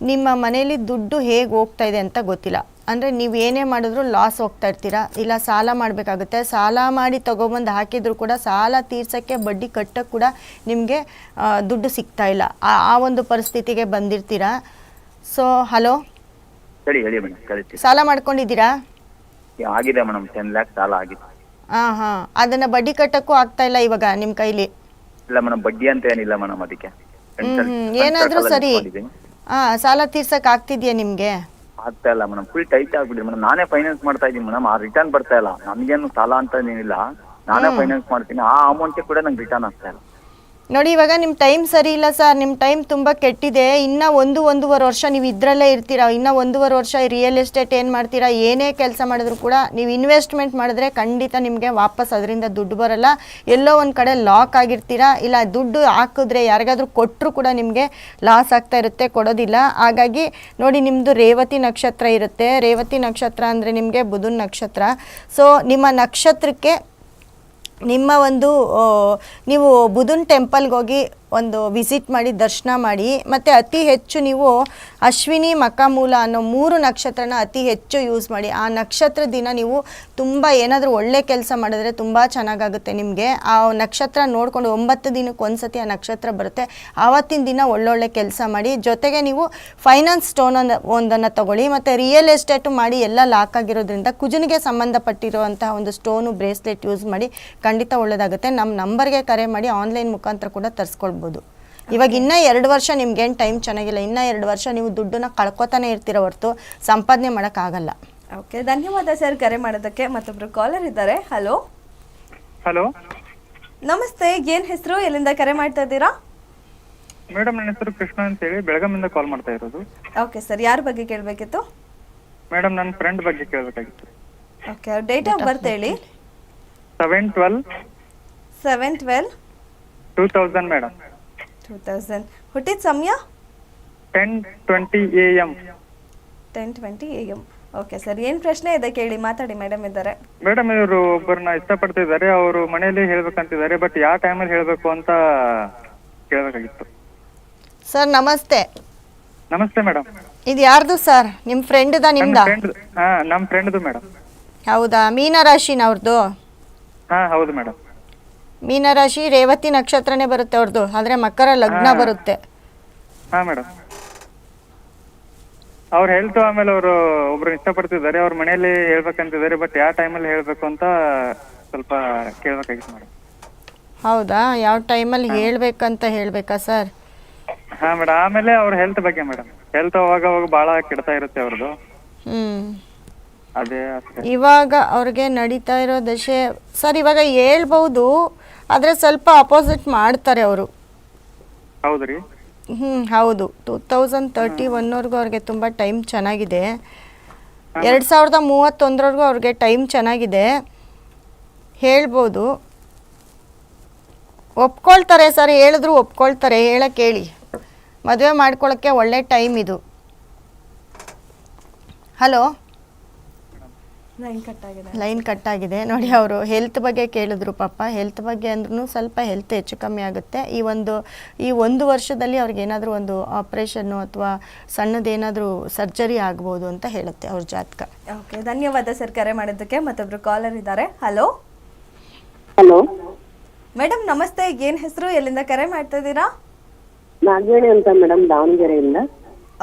ನಿಮ್ಮ ಮನೆಯಲ್ಲಿ ದುಡ್ಡು ಹೇಗೆ ಹೋಗ್ತಾ ಇದೆ ಅಂತ ಗೊತ್ತಿಲ್ಲ. ಅಂದರೆ ನೀವು ಏನೇ ಮಾಡಿದ್ರು ಲಾಸ್ ಹೋಗ್ತಾ ಇರ್ತೀರಾ. ಇಲ್ಲ ಸಾಲ ಮಾಡಬೇಕಾಗುತ್ತೆ. ಸಾಲ ಮಾಡಿ ತೊಗೊಬಂದು ಹಾಕಿದ್ರು ಕೂಡ ಸಾಲ ತೀರ್ಸೋಕ್ಕೆ ಬಡ್ಡಿ ಕಟ್ಟೋಕ್ಕೆ ಕೂಡ ನಿಮಗೆ ದುಡ್ಡು ಸಿಗ್ತಾ ಇಲ್ಲ. ಆ ಒಂದು ಪರಿಸ್ಥಿತಿಗೆ ಬಂದಿರ್ತೀರಾ. ಸೊ ಹಲೋ ಹೇಳಿ ಹೇಳಿ ಮೇಡಮ್ ಕೇಳಿಸ್ತೀವಿ ಸಾಲ ಮಾಡ್ಕೊಂಡಿದ್ದೀರಾ? ಆಗಿದೆ ಮೇಡಮ್ ಟೆನ್ ಲ್ಯಾಕ್ ಸಾಲ ಆಗಿದೆ. ಹಾ ಹಾ. ಅದನ್ನ ಬಡ್ಡಿ ಕಟ್ಟಕ್ಕೂ ಆಗ್ತಾ ಇಲ್ಲ ಇವಾಗ ನಿಮ್ ಕೈಲಿ? ಇಲ್ಲ ಮೇಡಮ್ ಬಡ್ಡಿ ಅಂತ ಏನಿಲ್ಲ ಮೇಡಮ್ ಅದಕ್ಕೆ. ಹ್ಮ್. ಏನಾದ್ರೂ ಸರಿ. ಹಾ ಸಾಲ ತೀರ್ಸಕ್ ಆಗ್ತಿದ್ಯಾ ನಿಮ್ಗೆ? ಆಗ್ತಾ ಇಲ್ಲ ಮೇಡಮ್ ಫುಲ್ ಟೈಟ್ ಆಗ್ಬಿಡಿ ಮೇಡಮ್. ನಾನೇ ಫೈನಾನ್ಸ್ ಮಾಡ್ತಾ ಇದ್ದೀನಿ ಮೇಡಮ್ ಆ ರಿಟರ್ನ್ ಬರ್ತಾ ಇಲ್ಲ. ನಮ್ಗೇನು ಸಾಲ ಅಂತ ಏನಿಲ್ಲ. ನಾನೇ ಫೈನಾನ್ಸ್ ಮಾಡ್ತೀನಿ. ಆ ಅಮೌಂಟ್ ಕೂಡ ನಂಗೆ ರಿಟರ್ನ್ ಆಗ್ತಾ ಇಲ್ಲ. ನೋಡಿ, ಇವಾಗ ನಿಮ್ಮ ಟೈಮ್ ಸರಿ ಇಲ್ಲ ಸರ್ ನಿಮ್ಮ ಟೈಮ್ ತುಂಬ ಕೆಟ್ಟಿದೆ. ಇನ್ನೂ ಒಂದು, ಒಂದೂವರೆ ವರ್ಷ ನೀವು ಇದರಲ್ಲೇ ಇರ್ತೀರಾ? ಇನ್ನೂ ಒಂದೂವರೆ ವರ್ಷ ರಿಯಲ್ ಎಸ್ಟೇಟ್ ಏನು ಮಾಡ್ತೀರಾ? ಏನೇ ಕೆಲಸ ಮಾಡಿದ್ರು ಕೂಡ ನೀವು ಇನ್ವೆಸ್ಟ್ಮೆಂಟ್ ಮಾಡಿದ್ರೆ ಖಂಡಿತ ನಿಮಗೆ ವಾಪಸ್ ಅದರಿಂದ ದುಡ್ಡು ಬರಲ್ಲ. ಎಲ್ಲೋ ಒಂದು ಕಡೆ ಲಾಕ್ ಆಗಿರ್ತೀರಾ? ಇಲ್ಲ, ದುಡ್ಡು ಹಾಕಿದ್ರೆ ಯಾರಿಗಾದರೂ ಕೊಟ್ಟರು ಕೂಡ ನಿಮಗೆ ಲಾಸ್ ಆಗ್ತಾ ಇರುತ್ತೆ, ಕೊಡೋದಿಲ್ಲ. ಹಾಗಾಗಿ ನೋಡಿ ನಿಮ್ಮದು ರೇವತಿ ನಕ್ಷತ್ರ ಇರುತ್ತೆ. ರೇವತಿ ನಕ್ಷತ್ರ ಅಂದರೆ ನಿಮಗೆ ಬುಧನ್ ನಕ್ಷತ್ರ. ಸೊ ನಿಮ್ಮ ನಕ್ಷತ್ರಕ್ಕೆ ನಿಮ್ಮ ಒಂದು ನೀವು ಬುಧನ್ ಟೆಂಪಲ್ಗೆ ಹೋಗಿ ಒಂದು ವಿಸಿಟ್ ಮಾಡಿ, ದರ್ಶನ ಮಾಡಿ, ಮತ್ತು ಅತಿ ಹೆಚ್ಚು ನೀವು ಅಶ್ವಿನಿ ಮಕಮೂಲ ಅನ್ನೋ ಮೂರು ನಕ್ಷತ್ರನ ಅತಿ ಹೆಚ್ಚು ಯೂಸ್ ಮಾಡಿ. ಆ ನಕ್ಷತ್ರ ದಿನ ನೀವು ತುಂಬ ಏನಾದರೂ ಒಳ್ಳೆ ಕೆಲಸ ಮಾಡಿದ್ರೆ ತುಂಬ ಚೆನ್ನಾಗಾಗುತ್ತೆ ನಿಮಗೆ. ಆ ನಕ್ಷತ್ರ ನೋಡಿಕೊಂಡು ಒಂಬತ್ತು ದಿನಕ್ಕೆ ಒಂದ್ಸತಿ ಆ ನಕ್ಷತ್ರ ಬರುತ್ತೆ. ಆವತ್ತಿನ ದಿನ ಒಳ್ಳೊಳ್ಳೆ ಕೆಲಸ ಮಾಡಿ. ಜೊತೆಗೆ ನೀವು ಫೈನಾನ್ಸ್ ಸ್ಟೋನ್ ಒಂದನ್ನು ತಗೊಳ್ಳಿ, ಮತ್ತು ರಿಯಲ್ ಎಸ್ಟೇಟು ಮಾಡಿ ಎಲ್ಲ ಲಾಕ್ ಆಗಿರೋದ್ರಿಂದ ಕುಜನಿಗೆ ಸಂಬಂಧಪಟ್ಟಿರುವಂತಹ ಒಂದು ಸ್ಟೋನು ಬ್ರೇಸ್ಲೆಟ್ ಯೂಸ್ ಮಾಡಿ ಖಂಡಿತ ಒಳ್ಳೆಯದಾಗುತ್ತೆ ನಮ್ಮ ನಂಬರ್ಗೆ ಕರೆ ಮಾಡಿ ಆನ್ಲೈನ್ ಮುಖಾಂತರ ಕೂಡ ತರಿಸ್ಕೊಳ್ಬೋದು. ಇವಾಗ ಇನ್ನೂ ಎರಡು ವರ್ಷ ನಿಮ್ಗೇನು ಟೈಮ್ ಚೆನ್ನಾಗಿಲ್ಲ ಇನ್ನೂ ಎರಡು ವರ್ಷ ನೀವು ದುಡ್ಡನ್ನ ಕಳ್ಕೊತಾನೆ ಇರ್ತೀರ ಹೊರತು ಸಂಪಾದನೆ ಮಾಡೋಕ್ಕಾಗಲ್ಲ. ಓಕೆ ಧನ್ಯವಾದ ಸರ್ ಕರೆ ಮಾಡೋದಕ್ಕೆ ಮತ್ತೊಬ್ರು ಕಾಲರ್ ಇದ್ದಾರೆ. ಹಲೋ ಹಲೋ ನಮಸ್ತೆ ಏನ್ ಹೆಸರು ಎಲ್ಲಿಂದ ಕರೆ ಮಾಡ್ತಾ ಇದ್ದೀರಾ? ಮೇಡಮ್ ನನ್ನ ಹೆಸರು ಕೃಷ್ಣ ಅಂತ ಹೇಳಿ ಬೆಳಗಾಮಿಂದ ಕಾಲ್ ಮಾಡ್ತಾ ಇರೋದು. ಓಕೆ ಸರ್ ಯಾರ ಬಗ್ಗೆ ಕೇಳಬೇಕಿತ್ತು? ಮೇಡಮ್ ನನ್ನ ಫ್ರೆಂಡ್ ಬಗ್ಗೆ ಕೇಳಬೇಕಾಗಿತ್ತು. ಓಕೆ ಡೇಟ್ ಆಫ್ ಬರ್ತ್ ಹೇಳಿ. Seven twelve seven twelve two thousand madam two thousand ಹುಟ್ಟಿದ ಸಮಯ? Ten twenty A M ten twenty A M okay sir ಏನು ಪ್ರಶ್ನೆ ಇದೆ ಕೇಳಿ ಮಾತಾಡಿ ಮೇಡಮ್ ಇದ್ದಾರೆ. ಮೇಡಮ್ ಇವರು ಒಬ್ಬರನ್ನ ಇಷ್ಟಪಡ್ತಿದ್ದಾರೆ ಅವರು ಮನೆಯಲ್ಲಿ ಹೇಳ್ಬೇಕಂತಿದ್ದಾರೆ ಬಟ್ ಯಾವ ಟೈಮಲ್ಲಿ ಹೇಳಬೇಕು ಅಂತ ಕೇಳಬೇಕಾಗಿತ್ತು. ಸರ್ ನಮಸ್ತೆ. ನಮಸ್ತೆ ಮೇಡಮ್ ಇದು ಯಾರ್ದು ಸರ್ ನಿಮ್ಮ ಫ್ರೆಂಡ್ದ ನಿಮ್ದ? ಫ್ರೆಂಡ್ ಹಾ ನಮ್ಮ ಫ್ರೆಂಡ್ದು ಮೇಡಮ್ ಹೌದಾ? ಮೀನರಾಶಿನವ್ರದ್ದು ಹಾ ಹೌದು ಮೇಡಮ್ ಮೀನರಾಶಿ ರೇವತಿ ನಕ್ಷತ್ರನೇ ಬರುತ್ತೆ ಅವ್ರದ್ದು ಆದ್ರೆ ಮಕರ ಲಗ್ನ ಬರುತ್ತೆ. ಹಾ ಮೇಡಮ್ ಅವ್ರ ಹೆಲ್ತ್ ಆಮೇಲೆ ಅವರು ಒಬ್ರು ಇಷ್ಟಪಡ್ತಿದ್ದಾರೆ ಅವ್ರ ಮನೆಯಲ್ಲಿ ಹೇಳ್ಬೇಕಂತಿದ್ದಾರೆ ಬಟ್ ಯಾವ ಟೈಮಲ್ಲಿ ಹೇಳ್ಬೇಕು ಅಂತ ಸ್ವಲ್ಪ ಕೇಳ್ಬೇಕಾಗಿತ್ತು ಮೇಡಮ್ ಹೌದಾ? ಯಾವ ಟೈಮಲ್ಲಿ ಹೇಳ್ಬೇಕಂತ ಹೇಳ್ಬೇಕಾ ಸರ್ ಹಾ ಮೇಡಮ್ ಆಮೇಲೆ ಅವ್ರ ಹೆಲ್ತ್ ಬಗ್ಗೆ ಮೇಡಮ್ ಹೆಲ್ತ್ ಅವಾಗ ಅವಾಗ ಬಹಳ ಕೆಡ್ತಾ ಇರುತ್ತೆ ಅವ್ರದ್ದು ಹ್ಮ್. ಅದೇ ಅಷ್ಟೇ. ಇವಾಗ ಅವ್ರಿಗೆ ನಡೀತಾ ಇರೋ ದಶೆ ಸರ್ ಇವಾಗ ಹೇಳ್ಬೋದು ಆದರೆ ಸ್ವಲ್ಪ ಅಪೋಸಿಟ್ ಮಾಡ್ತಾರೆ ಅವರು. ಹೌದ್ರಿ? ಹ್ಞೂ ಹೌದು. ಟೂ ತೌಸಂಡ್ ತರ್ಟಿ ಒನ್ವರೆಗೂ ಅವ್ರಿಗೆ ತುಂಬ ಟೈಮ್ ಚೆನ್ನಾಗಿದೆ. ಎರಡು ಸಾವಿರದ ಮೂವತ್ತೊಂದರವರೆಗೂ ಅವ್ರಿಗೆ ಟೈಮ್ ಚೆನ್ನಾಗಿದೆ. ಹೇಳ್ಬೋದು. ಒಪ್ಕೊಳ್ತಾರೆ ಸರ್ ಹೇಳಿದ್ರು ಒಪ್ಕೊಳ್ತಾರೆ ಹೇಳಕ್ಕೆ ಹೇಳಿ. ಮದುವೆ ಮಾಡ್ಕೊಳ್ಳೋಕ್ಕೆ ಒಳ್ಳೆ ಟೈಮ್ ಇದು. ಹಲೋ ಲೈನ್ ಕಟ್ ಆಗಿದೆ. ಲೈನ್ ಕಟ್ ಆಗಿದೆ. ನೋಡಿ ಅವರು ಹೆಲ್ತ್ ಬಗ್ಗೆ ಕೇಳಿದ್ರು ಪಾಪ. ಹೆಲ್ತ್ ಬಗ್ಗೆ ಅಂದ್ರೂ ಸ್ವಲ್ಪ ಹೆಲ್ತ್ ಹೆಚ್ಚು ಕಮ್ಮಿ ಆಗುತ್ತೆ. ಈ ಒಂದು ಈ ಒಂದು ವರ್ಷದಲ್ಲಿ ಅವ್ರಿಗೆ ಏನಾದರೂ ಒಂದು ಆಪ್ರೇಷನ್ನು ಅಥವಾ ಸಣ್ಣದೇನಾದರೂ ಸರ್ಜರಿ ಆಗ್ಬೋದು ಅಂತ ಹೇಳುತ್ತೆ ಅವ್ರ ಜಾತಕ. ಓಕೆ ಧನ್ಯವಾದ ಸರ್ ಕರೆ ಮಾಡಿದ್ದಕ್ಕೆ. ಮತ್ತೊಬ್ರು ಕಾಲರ್ ಇದ್ದಾರೆ. ಹಲೋ ಹಲೋ ಮೇಡಮ್ ನಮಸ್ತೆ. ಏನ್ ಹೆಸರು? ಎಲ್ಲಿಂದ ಕರೆ ಮಾಡ್ತಾ ಇದ್ದೀರಾ? ನಾಗವೇಣಿ ಅಂತ ಮೇಡಮ್ ದಾವಣಗೆರೆಯಿಂದ.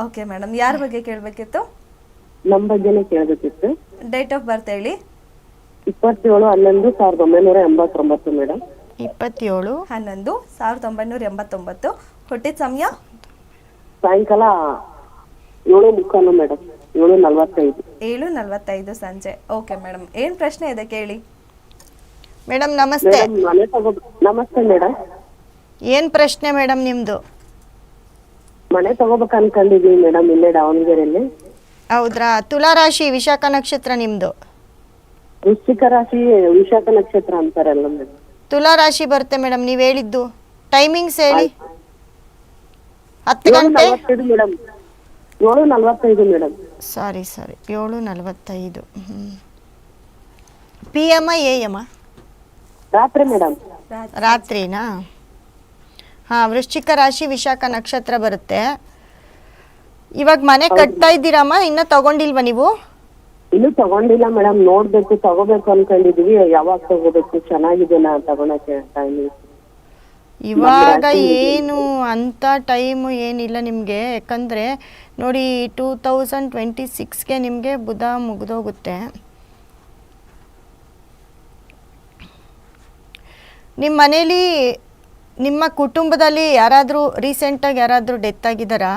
ಓಕೆ ಮೇಡಮ್ ಯಾರ ಬಗ್ಗೆ ಕೇಳಬೇಕಿತ್ತು? ನಮ್ಮ ಬಗ್ಗೆನೇ ಕೇಳಬೇಕಿತ್ತು. ಡೇಟ್ ಆಫ್ ಬರ್ತ್ ಹೇಳಿ? ಇಪ್ಪತ್ತೇಳು ಹನ್ನೊಂದು ಸಾವಿರದ ಒಂಬೈನೂರ ಎಂಬತ್ತೊಂಬತ್ತು ಮೇಡಮ್ ಇಪ್ಪತ್ತೇಳು. ಹನ್ನೊಂದು ಸಾವಿರದ ಒಂಬೈನೂರ ಎಂಬತ್ತೊಂಬತ್ತು. ಹುಟ್ಟಿದ ಸಮಯ? ಸಾಯಂಕಾಲ ಏಳು ಮುಕ್ಕಾಲು ಮೇಡಮ್ ಏಳು ನಲ್ವತ್ತೈದು. ಏಳು ನಲವತ್ತೈದು ಸಂಜೆ. ಓಕೆ ಮೇಡಮ್ ಏನ್ ಪ್ರಶ್ನೆ ಇದೆ ಕೇಳಿ? ಮೇಡಮ್ ನಮಸ್ತೆ. ಮೇಡಮ್ ಮನೆ ತಗೋ ನಮಸ್ತೆ ಮೇಡಮ್ ಏನ್ ಪ್ರಶ್ನೆ ಮೇಡಮ್ ನಿಮ್ದು? ಮನೆ ತಗೋಬೇಕು ಅನ್ಕೊಂಡಿದೀವಿ ಮೇಡಮ್ ಇಲ್ಲೇ ದಾವಣಗೆರೆಯಲ್ಲಿ. ಹೌದ್ರಾ? ತುಲಾರಾಶಿ ವಿಶಾಖ ನಕ್ಷತ್ರ ನಿಮ್ದು? ವೃಶ್ಚಿಕ ರಾಶಿ ವಿಶಾಖ ನಕ್ಷತ್ರ ಅಂತಾರಲ್ಲ ಮೇಡಮ್ ತುಲಾರಾಶಿ ಬರುತ್ತೆ ಮೇಡಮ್ ನೀವು ಹೇಳಿದ್ದು. ಟೈಮಿಂಗ್ಸ್ ಹೇಳಿ. ಹತ್ತು ಏಳು ಗಂಟೆ? ನಲ್ವತ್ತೈದು ಮೇಡಮ್ ಏಳು ನಲವತ್ತೈದು ಮೇಡಮ್ ಸಾರಿ ಸಾರಿ. ಏಳು ನಲವತ್ತೈದು. ಪಿ ಎಂ ಎ ಎಂ ರಾತ್ರಿ ಮೇಡಮ್ ರಾತ್ರಿನಾ? ಹಾಂ ವೃಶ್ಚಿಕ ರಾಶಿ ವಿಶಾಖ ನಕ್ಷತ್ರ ಬರುತ್ತೆ. ಇವಾಗ ಮನೆ ಕಟ್ತಾ ಇದ್ದೀರಮ್ಮ? ಇನ್ನ ತಗೊಂಡಿಲ್ವಾ ನೀವು? ಇನ್ನು ತಗೊಂಡಿಲ್ಲ ಮೇಡಮ್. ನೋಡ್ಬೇಕು ತಗೋಬೇಕು ಅನ್ಕೊಂಡಿದೀವಿ. ಯಾವಾಗ ತಗೋಬೇಕು? ಚೆನ್ನಾಗಿದೆನಾ ತಗೊಳಕ್ಕೆ ಟೈಮ್ ಇವಾಗ ಏನು ಅಂಥ ಟೈಮು ಏನಿಲ್ಲ ನಿಮಗೆ. ಯಾಕಂದರೆ ನೋಡಿ ಟೂ ತೌಸಂಡ್ ಟ್ವೆಂಟಿ ಸಿಕ್ಸ್ಗೆ ನಿಮಗೆ ಬುಧ ಮುಗಿದೋಗುತ್ತೆ. ನಿಮ್ಮ ಮನೇಲಿ ನಿಮ್ಮ ಕುಟುಂಬದಲ್ಲಿ ಯಾರಾದರೂ ರೀಸೆಂಟಾಗಿ ಯಾರಾದರೂ ಡೆತ್ ಆಗಿದ್ದಾರಾ?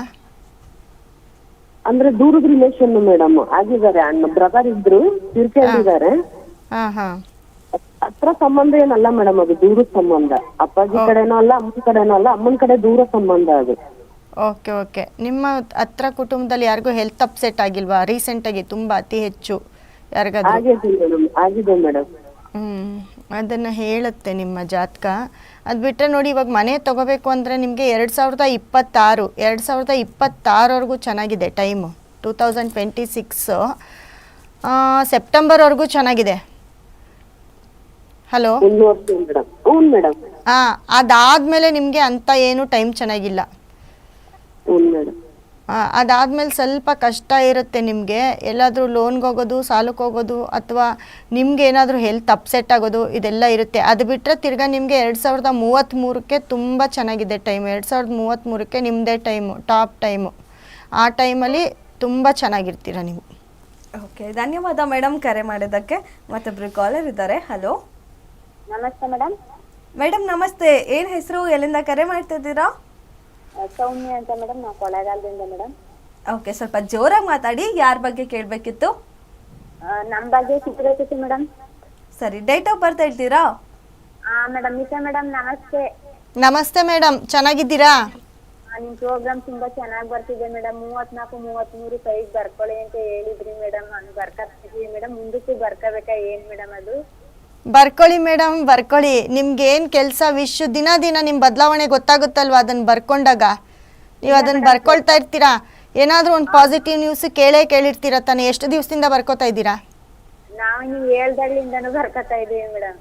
ಅಂದ್ರೆ ದೂರದ ರಿಲೇಷನ್ ಮೇಡಮ್ ಆಗಿದ್ದಾರೆ. ಅಣ್ಣ ಬ್ರದರ್ ಇದ್ರು ತೀರ್ಕೊಂಡಿದ್ದಾರೆ ಹತ್ರ ಸಂಬಂಧ ಏನಲ್ಲ ಮೇಡಮ್ ಅದು ದೂರದ ಸಂಬಂಧ. ಅಪ್ಪಾಜಿ ಕಡೆನೂ ಅಲ್ಲ ಅಮ್ಮನ ಕಡೆನೂ ಅಲ್ಲ ಅಮ್ಮನ ಕಡೆ ದೂರ ಸಂಬಂಧ ಅದು. Okay okay. ನಿಮ್ಮ ಹತ್ರ ಕುಟುಂಬದಲ್ಲಿ ಯಾರಿಗೂ ಹೆಲ್ತ್ ಅಪ್ಸೆಟ್ ಆಗಿಲ್ವಾ? ರೀಸೆಂಟ್ ಆಗಿ ತುಂಬಾ ಅತಿ ಹೆಚ್ಚು ಯಾರಿಗಾದ್ರೂ? ಆಗಿದೆ ಮೇಡಮ್ ಆಗಿದೆ ಮೇಡಮ್ ಹ್ಮ್. ಅದನ್ನು ಹೇಳುತ್ತೆ ನಿಮ್ಮ ಜಾತಕ. ಅದು ಬಿಟ್ಟರೆ ನೋಡಿ ಇವಾಗ ಮನೆ ತಗೋಬೇಕು ಅಂದರೆ ನಿಮಗೆ ಎರಡು ಸಾವಿರದ ಇಪ್ಪತ್ತಾರು ಎರಡು ಸಾವಿರದ ಇಪ್ಪತ್ತಾರವರೆಗೂ ಚೆನ್ನಾಗಿದೆ time two thousand twenty six ಸೆಪ್ಟೆಂಬರ್ವರೆಗೂ ಚೆನ್ನಾಗಿದೆ. ಹಲೋ ಹಾಂ ಅದಾದಮೇಲೆ ನಿಮಗೆ ಅಂಥ ಏನು ಟೈಮ್ ಚೆನ್ನಾಗಿಲ್ಲ. ಅದಾದಮೇಲೆ ಸ್ವಲ್ಪ ಕಷ್ಟ ಇರುತ್ತೆ ನಿಮಗೆ. ಎಲ್ಲಾದರೂ ಲೋನ್ಗೆ ಹೋಗೋದು ಸಾಲಕ್ಕೆ ಹೋಗೋದು ಅಥವಾ ನಿಮ್ಗೆ ಏನಾದರೂ ಹೆಲ್ತ್ ಅಪ್ಸೆಟ್ ಆಗೋದು ಇದೆಲ್ಲ ಇರುತ್ತೆ. ಅದು ಬಿಟ್ಟರೆ ತಿರ್ಗಾ ನಿಮಗೆ ಎರಡು ಸಾವಿರದ ಮೂವತ್ತ್ಮೂರಕ್ಕೆ ತುಂಬ ಚೆನ್ನಾಗಿದೆ ಟೈಮ್ ಎರಡು ಸಾವಿರದ ಮೂವತ್ತ್ಮೂರಕ್ಕೆ ನಿಮ್ಮದೇ ಟೈಮು ಟಾಪ್ ಟೈಮು ಆ ಟೈಮಲ್ಲಿ ತುಂಬ ಚೆನ್ನಾಗಿರ್ತೀರ ನೀವು. ಓಕೆ ಧನ್ಯವಾದ ಮೇಡಮ್ ಕರೆ ಮಾಡಿದ್ದಕ್ಕೆ. ಮತ್ತೊಬ್ಬರು ಕಾಲರ್ ಇದ್ದಾರೆ. ಹಲೋ ನಮಸ್ತೆ ಮೇಡಮ್ ಮೇಡಮ್ ನಮಸ್ತೆ. ಏನು ಹೆಸರು? ಎಲ್ಲಿಂದ ಕರೆ ಮಾಡ್ತಿದ್ದೀರಾ? ಸೌಮ್ಯ ಅಂತ ಮೇಡಮ್ ನಾವು ಕೊಳ್ಳೇಗಾಲದಿಂದ ಮೇಡಮ್ ಓಕೆ ಸ್ವಲ್ಪ ಜೋರಾಗಿ ಮಾತಾಡಿ ಯಾರ ಬಗ್ಗೆ ಕೇಳಬೇಕಿತ್ತು? ನಮ್ ಬಗ್ಗೆ ಸಿಗಬೇಕಿತ್ತು ಮೇಡಮ್ ಸರಿ ಡೇಟ್ ಆಫ್ ಬರ್ತ್ ಹೇಳ್ತೀರಾ? ಮೇಡಮ್ ಮಿಸಾ ಮೇಡಮ್ ನಮಸ್ತೆ. ನಮಸ್ತೆ ಮೇಡಮ್ ಚೆನ್ನಾಗಿದ್ದೀರಾ? ನಿಮ್ಮ ಪ್ರೋಗ್ರಾಮ್ ತುಂಬಾ ಚೆನ್ನಾಗಿ ಬರ್ತಿದೆ ಮೇಡಮ್ ಮೂವತ್ನಾಲ್ಕು ಮೂವತ್ಮೂರು ಸೈಜ್ ಬರ್ಕೊಳ್ಳಿ ಅಂತ ಹೇಳಿದ್ರಿ ಮೇಡಮ್ ನಾನು ಬರ್ಕೊತೀವಿ ಮೇಡಮ್ ಮುಂದಕ್ಕೂ ಬರ್ಕೋಬೇಕಾ ಏನ್ ಮೇಡಮ್ ಅದು? ಬರ್ಕೊಳ್ಳಿ ಮೇಡಮ್ ಬರ್ಕೊಳ್ಳಿ. ನಿಮ್ಗೆ ಏನು ಕೆಲಸ ವಿಶ್ ದಿನ ದಿನ ನಿಮ್ಮ ಬದಲಾವಣೆ ಗೊತ್ತಾಗುತ್ತಲ್ವ ಅದನ್ನು ಬರ್ಕೊಂಡಾಗ? ನೀವು ಅದನ್ನು ಬರ್ಕೊಳ್ತಾ ಇರ್ತೀರಾ? ಏನಾದರೂ ಒಂದು ಪಾಸಿಟಿವ್ ನ್ಯೂಸ್ ಕೇಳೇ ಕೇಳಿರ್ತೀರ ತಾನೆ? ಎಷ್ಟು ದಿವಸದಿಂದ ಬರ್ಕೋತಾ ಇದ್ದೀರಾ? ನಾವು ನೀವು ಹೇಳ್ದಾಗ್ಲಿಂದನೂ ಬರ್ಕೊತಾ ಇದೀವಿ ಮೇಡಮ್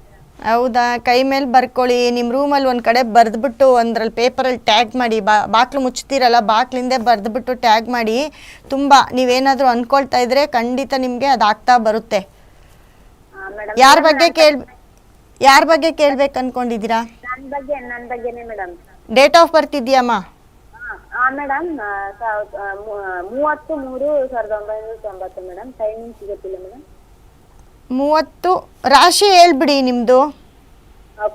ಹೌದಾ? ಕೈ ಮೇಲೆ ಬರ್ಕೊಳ್ಳಿ. ನಿಮ್ಮ ರೂಮಲ್ಲಿ ಒಂದು ಕಡೆ ಬರೆದ್ಬಿಟ್ಟು ಒಂದ್ರಲ್ಲಿ ಪೇಪರಲ್ಲಿ ಟ್ಯಾಗ್ ಮಾಡಿ ಬಾ ಬಾಕ್ಲು ಮುಚ್ತೀರಲ್ಲ ಬಾಕ್ಲಿಂದೆ ಬರೆದ್ಬಿಟ್ಟು ಟ್ಯಾಗ್ ಮಾಡಿ ತುಂಬ ನೀವೇನಾದರೂ ಅಂದ್ಕೊಳ್ತಾ ಇದ್ರೆ ಖಂಡಿತ ನಿಮಗೆ ಅದಾಗ್ತಾ ಬರುತ್ತೆ. ಮೇಡಮ್ ಯಾರ ಬಗ್ಗೆ ಕೇಳ್ ಯಾರ ಬಗ್ಗೆ ಕೇಳ್ಬೇಕು ಅನ್ಕೊಂಡಿದ್ದೀರಾ? ನನ್ನ ಬಗ್ಗೆ ನನ್ನ ಬಗ್ಗೆನೇ ಮೇಡಮ್. ಡೇಟ್ ಆಫ್ ಬರ್ತ್ ಇದೆಯಮ್ಮ? ಹಾ ಮೇಡಮ್ ಮೂವತ್ತು ಮೂರು ಸಾವಿರದ ಒಂಬೈನೂರ ತೊಂಬತ್ತು ಮೇಡಮ್. ಟೈಮಿಂಗ್ ಸಿಗುತ್ತಿಲ್ಲ ಮೇಡಮ್. ಮೂವತ್ತು ರಾಶಿ ಹೇಳ್ಬಿಡಿ ನಿಮ್ಮದು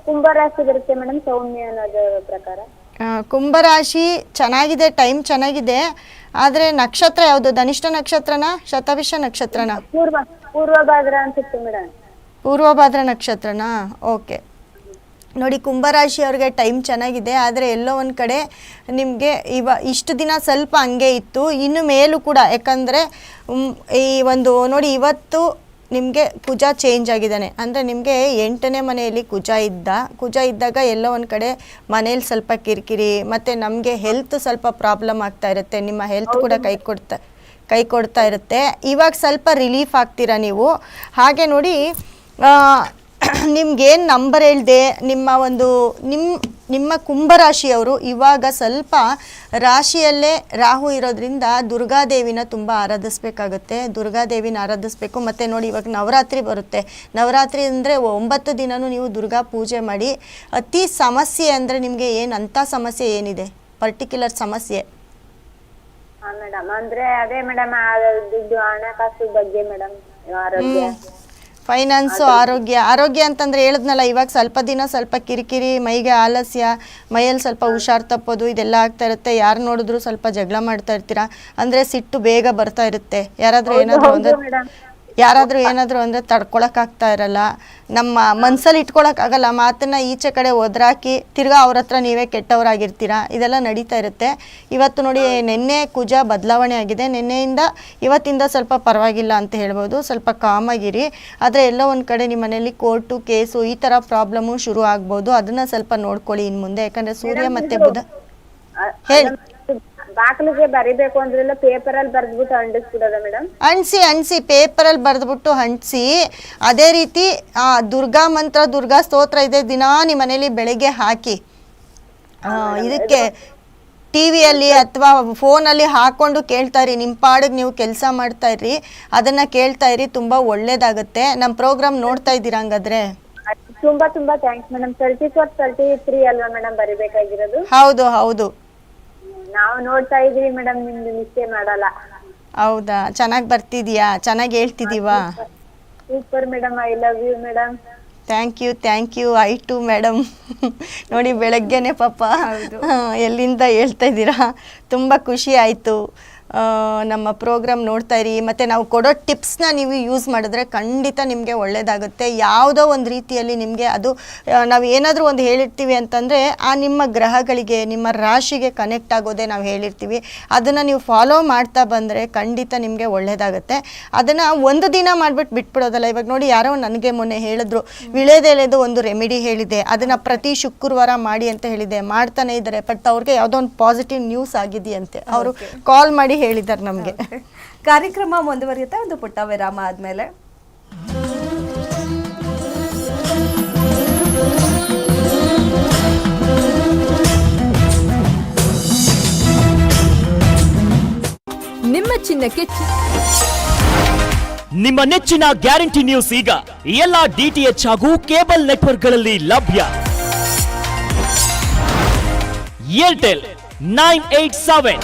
ಕುಂಭರಾಶಿ ಬರುತ್ತೆ ಮೇಡಮ್ ಸೌಮ್ಯ ಅನ್ನೋದ್ರ ಪ್ರಕಾರ. ಕುಂಭರಾಶಿ ಚೆನ್ನಾಗಿದೆ ಟೈಮ್ ಚೆನ್ನಾಗಿದೆ. ಆದ್ರೆ ನಕ್ಷತ್ರ ಯಾವುದು? ಧನಿಷ್ಠ ನಕ್ಷತ್ರನ ಶತವಿಷ ನಕ್ಷತ್ರನ? ಪೂರ್ವ ಪೂರ್ವಭಾದ್ರ ಅನ್ಸುತ್ತೆ ಮೇಡಮ್. ಪೂರ್ವಭಾದ್ರ ನಕ್ಷತ್ರನಾ? ಓಕೆ. ನೋಡಿ ಕುಂಭರಾಶಿಯವ್ರಿಗೆ ಟೈಮ್ ಚೆನ್ನಾಗಿದೆ ಆದರೆ ಎಲ್ಲೋ ಒಂದು ಕಡೆ ನಿಮಗೆ ಇವ ಇಷ್ಟು ದಿನ ಸ್ವಲ್ಪ ಹಂಗೆ ಇತ್ತು ಇನ್ನು ಮೇಲೂ ಕೂಡ. ಯಾಕಂದರೆ ಈ ಒಂದು ನೋಡಿ ಇವತ್ತು ನಿಮಗೆ ಕುಜ ಚೇಂಜ್ ಆಗಿದ್ದಾನೆ. ಅಂದರೆ ನಿಮಗೆ ಎಂಟನೇ ಮನೆಯಲ್ಲಿ ಕುಜ ಇದ್ದ ಕುಜ ಇದ್ದಾಗ ಎಲ್ಲೋ ಒಂದು ಕಡೆ ಮನೇಲಿ ಸ್ವಲ್ಪ ಕಿರಿಕಿರಿ ಮತ್ತು ನಮಗೆ ಹೆಲ್ತ್ ಸ್ವಲ್ಪ ಪ್ರಾಬ್ಲಮ್ ಆಗ್ತಾ ಇರುತ್ತೆ. ನಿಮ್ಮ ಹೆಲ್ತ್ ಕೂಡ ಕೈ ಕೊಡ್ತಾ ಕೈ ಕೊಡ್ತಾ ಇರುತ್ತೆ. ಇವಾಗ ಸ್ವಲ್ಪ ರಿಲೀಫ್ ಆಗ್ತೀರಾ ನೀವು? ಹಾಗೆ ನೋಡಿ ನಿಮ್ಗೇನು ನಂಬರ್ ಹೇಳಿದೆ? ನಿಮ್ಮ ಒಂದು ನಿಮ್ಮ ನಿಮ್ಮ ಕುಂಭರಾಶಿಯವರು ಇವಾಗ ಸ್ವಲ್ಪ ರಾಶಿಯಲ್ಲೇ ರಾಹು ಇರೋದ್ರಿಂದ ದುರ್ಗಾದೇವಿನ ತುಂಬ ಆರಾಧಿಸ್ಬೇಕಾಗುತ್ತೆ. ದುರ್ಗಾದೇವಿನ ಆರಾಧಿಸ್ಬೇಕು. ಮತ್ತು ನೋಡಿ ಇವಾಗ ನವರಾತ್ರಿ ಬರುತ್ತೆ. ನವರಾತ್ರಿ ಅಂದರೆ ಒಂಬತ್ತು ದಿನವೂ ನೀವು ದುರ್ಗಾ ಪೂಜೆ ಮಾಡಿ ಅತಿ ಸಮಸ್ಯೆ ಅಂದರೆ ನಿಮಗೆ ಏನು ಅಂಥ ಸಮಸ್ಯೆ ಏನಿದೆ? ಪರ್ಟಿಕ್ಯುಲರ್ ಸಮಸ್ಯೆ. ಹಾ ಮೇಡಮ್ ಅಂದ್ರೆ ಅದೇ ಮೇಡಮ್ ದುಡ್ಡು ಹಣಕಾಸು ಬಗ್ಗೆ ಮೇಡಮ್ ಆರೋಗ್ಯ. ಫೈನಾನ್ಸು ಆರೋಗ್ಯ. ಆರೋಗ್ಯ ಅಂತಂದ್ರೆ ಹೇಳದ್ನಲ್ಲ ಇವಾಗ ಸ್ವಲ್ಪ ದಿನ ಸ್ವಲ್ಪ ಕಿರಿಕಿರಿ ಮೈಗೆ ಆಲಸ್ಯ ಮೈಯಲ್ಲಿ ಸ್ವಲ್ಪ ಹುಷಾರ್ ತಪ್ಪೋದು ಇದೆಲ್ಲ ಆಗ್ತಾ ಇರುತ್ತೆ. ಯಾರು ನೋಡಿದ್ರು ಸ್ವಲ್ಪ ಜಗಳ ಮಾಡ್ತಾ ಇರ್ತೀರಾ? ಅಂದ್ರೆ ಸಿಟ್ಟು ಬೇಗ ಬರ್ತಾ ಇರುತ್ತೆ. ಯಾರಾದ್ರೂ ಏನಾದ್ರು ಅಂದ್ರೆ ಯಾರಾದ್ರೂ ಏನಾದರೂ ಅಂದರೆ ತಡ್ಕೊಳಕ್ ಆಗ್ತಾ ಇರಲ್ಲ. ನಮ್ಮ ಮನ್ಸಲ್ಲಿ ಇಟ್ಕೊಳಕ್ಕಾಗಲ್ಲ ಮಾತನ್ನ ಈಚೆ ಕಡೆ ಒದ್ರಾಕಿ ತಿರ್ಗಾ ಅವ್ರ ಹತ್ರ ನೀವೇ ಕೆಟ್ಟವರಾಗಿರ್ತೀರಾ? ಇದೆಲ್ಲ ನಡೀತಾ ಇರುತ್ತೆ. ಇವತ್ತು ನೋಡಿ ನಿನ್ನೆ ಕುಜ ಬದಲಾವಣೆ ಆಗಿದೆ. ನಿನ್ನೆಯಿಂದ ಇವತ್ತಿಂದ ಸ್ವಲ್ಪ ಪರವಾಗಿಲ್ಲ ಅಂತ ಹೇಳ್ಬೋದು. ಸ್ವಲ್ಪ ಕಾಮಾಗಿರಿ ಆದರೆ ಎಲ್ಲೋ ಒಂದು ಕಡೆ ನಿಮ್ಮ ಮನೇಲಿ ಕೋರ್ಟು ಕೇಸು ಈ ಥರ ಪ್ರಾಬ್ಲಮ್ಮು ಶುರು ಆಗ್ಬೋದು. ಅದನ್ನ ಸ್ವಲ್ಪ ನೋಡ್ಕೊಳ್ಳಿ ಇನ್ನು ಮುಂದೆ. ಯಾಕಂದರೆ ಸೂರ್ಯ ಮತ್ತು ಬುಧ ಹೇಳಿ. ಬಾಗಿಲಿಗೆ ಬರಿಬೇಕು ಅಂದ್ರೆಲ್ಲ ಪೇಪರ್ ಅಲ್ಲಿ ಬರ್ದ್ಬಿಟ್ಟು ಅಂಟಿಸ್ಬಿಡೋದ ಮೇಡಮ್? ಅಂಟಿಸಿ ಅಂಟಿಸಿ ಪೇಪರಲ್ಲಿ ಬರೆದ್ಬಿಟ್ಟು ಅಂಟಿಸಿ. ಅದೇ ರೀತಿ ಆ, ದುರ್ಗಾ ಮಂತ್ರ ದುರ್ಗಾ ಸ್ತೋತ್ರ ಇದೆ ದಿನಾ ನಿಮ್ಮ ಮನೇಲಿ ಬೆಳಗ್ಗೆ ಹಾಕಿ. ಆ, ಇದಕ್ಕೆ ಟಿವಿಯಲ್ಲಿ ಅಥವಾ ಫೋನಲ್ಲಿ ಹಾಕೊಂಡು ಕೇಳ್ತಾ ಇರಿ. ನಿಮ್ಮ ಪಾಡಿಗೆ ನೀವು ಕೆಲಸ ಮಾಡ್ತಾ ಇರಿ. ಅದನ್ನು ಕೇಳ್ತಾ ಇರಿ. ತುಂಬ ಒಳ್ಳೇದಾಗುತ್ತೆ. ನಮ್ಮ ಪ್ರೋಗ್ರಾಮ್ ನೋಡ್ತಾ ಇದ್ದೀರಾ ಹಂಗಾದ್ರೆ? ತುಂಬಾ ತುಂಬಾ thanks madam. Thirty four thirty three ಅಲ್ವಾ ಮೇಡಮ್ ಬರಿಬೇಕಾಗಿರೋದು? ಹೌದು ಹೌದು. ನಾವು ನೋಡ್ತಾ ಇದೀವಿ ಮೇಡಮ್ ನಿಮ್ದು ನಿಶ್ಚಯ ಮಾಡಲ್ಲ. ಹೌದಾ? ಚೆನ್ನಾಗಿ ಬರ್ತಿದ್ಯಾ? ಚೆನ್ನಾಗಿ ಹೇಳ್ತಿದೀವಾ? Super madam I love you madam thank you thank you I too madam ನೋಡಿ ಬೆಳಗ್ಗೆನೆ ಪಾಪ. ಎಲ್ಲಿಂದ ಹೇಳ್ತಾ ಇದ್ದೀರಾ? ತುಂಬ ಖುಷಿ ಆಯಿತು. ನಮ್ಮ ಪ್ರೋಗ್ರಾಮ್ ನೋಡ್ತಾ ಇರಿ ಮತ್ತು ನಾವು ಕೊಡೋ ಟಿಪ್ಸ್ನ ನೀವು ಯೂಸ್ ಮಾಡಿದ್ರೆ ಖಂಡಿತ ನಿಮಗೆ ಒಳ್ಳೆಯದಾಗುತ್ತೆ ಯಾವುದೋ ಒಂದು ರೀತಿಯಲ್ಲಿ ನಿಮಗೆ ಅದು ನಾವು ಏನಾದರೂ ಒಂದು ಹೇಳಿರ್ತೀವಿ ಅಂತಂದರೆ ಆ ನಿಮ್ಮ ಗ್ರಹಗಳಿಗೆ ನಿಮ್ಮ ರಾಶಿಗೆ ಕನೆಕ್ಟ್ ಆಗೋದೇ ನಾವು ಹೇಳಿರ್ತೀವಿ. ಅದನ್ನು ನೀವು ಫಾಲೋ ಮಾಡ್ತಾ ಬಂದರೆ ಖಂಡಿತ ನಿಮಗೆ ಒಳ್ಳೆಯದಾಗುತ್ತೆ ಅದನ್ನು ಒಂದು ದಿನ ಮಾಡಿಬಿಟ್ಟು ಬಿಟ್ಬಿಡೋದಲ್ಲ. ಇವಾಗ ನೋಡಿ ಯಾರೋ ನನಗೆ ಮೊನ್ನೆ ಹೇಳಿದ್ರು ವಿಳೆದೆಲೆದು ಒಂದು ರೆಮಿಡಿ ಹೇಳಿದೆ. ಅದನ್ನು ಪ್ರತಿ ಶುಕ್ರವಾರ ಮಾಡಿ ಅಂತ ಹೇಳಿದೆ. ಮಾಡ್ತಾನೆ ಇದ್ದಾರೆ. ಬಟ್ ಅವ್ರಿಗೆ ಯಾವುದೋ ಒಂದು ಪಾಸಿಟಿವ್ ನ್ಯೂಸ್ ಆಗಿದೆಯಂತೆ. ಅವರು ಕಾಲ್ ಮಾಡಿ ಹೇಳಿದ್ದಾರೆ ನಮಗೆ. ಕಾರ್ಯಕ್ರಮ ಮುಂದುವರಿಯುತ್ತೆ ಒಂದು ಪುಟ್ಟ ವಿರಾಮ ಆದಮೇಲೆ. ನಿಮ್ಮ ಚಿನ್ನಕ್ಕೆ ನಿಮ್ಮ ನೆಚ್ಚಿನ ಗ್ಯಾರಂಟಿ ನ್ಯೂಸ್ ಈಗ ಎಲ್ಲ ಡಿಟಿಎಚ್ ಹಾಗೂ ಕೇಬಲ್ ನೆಟ್ವರ್ಕ್ಗಳಲ್ಲಿ ಲಭ್ಯ. Airtel nine eight seven.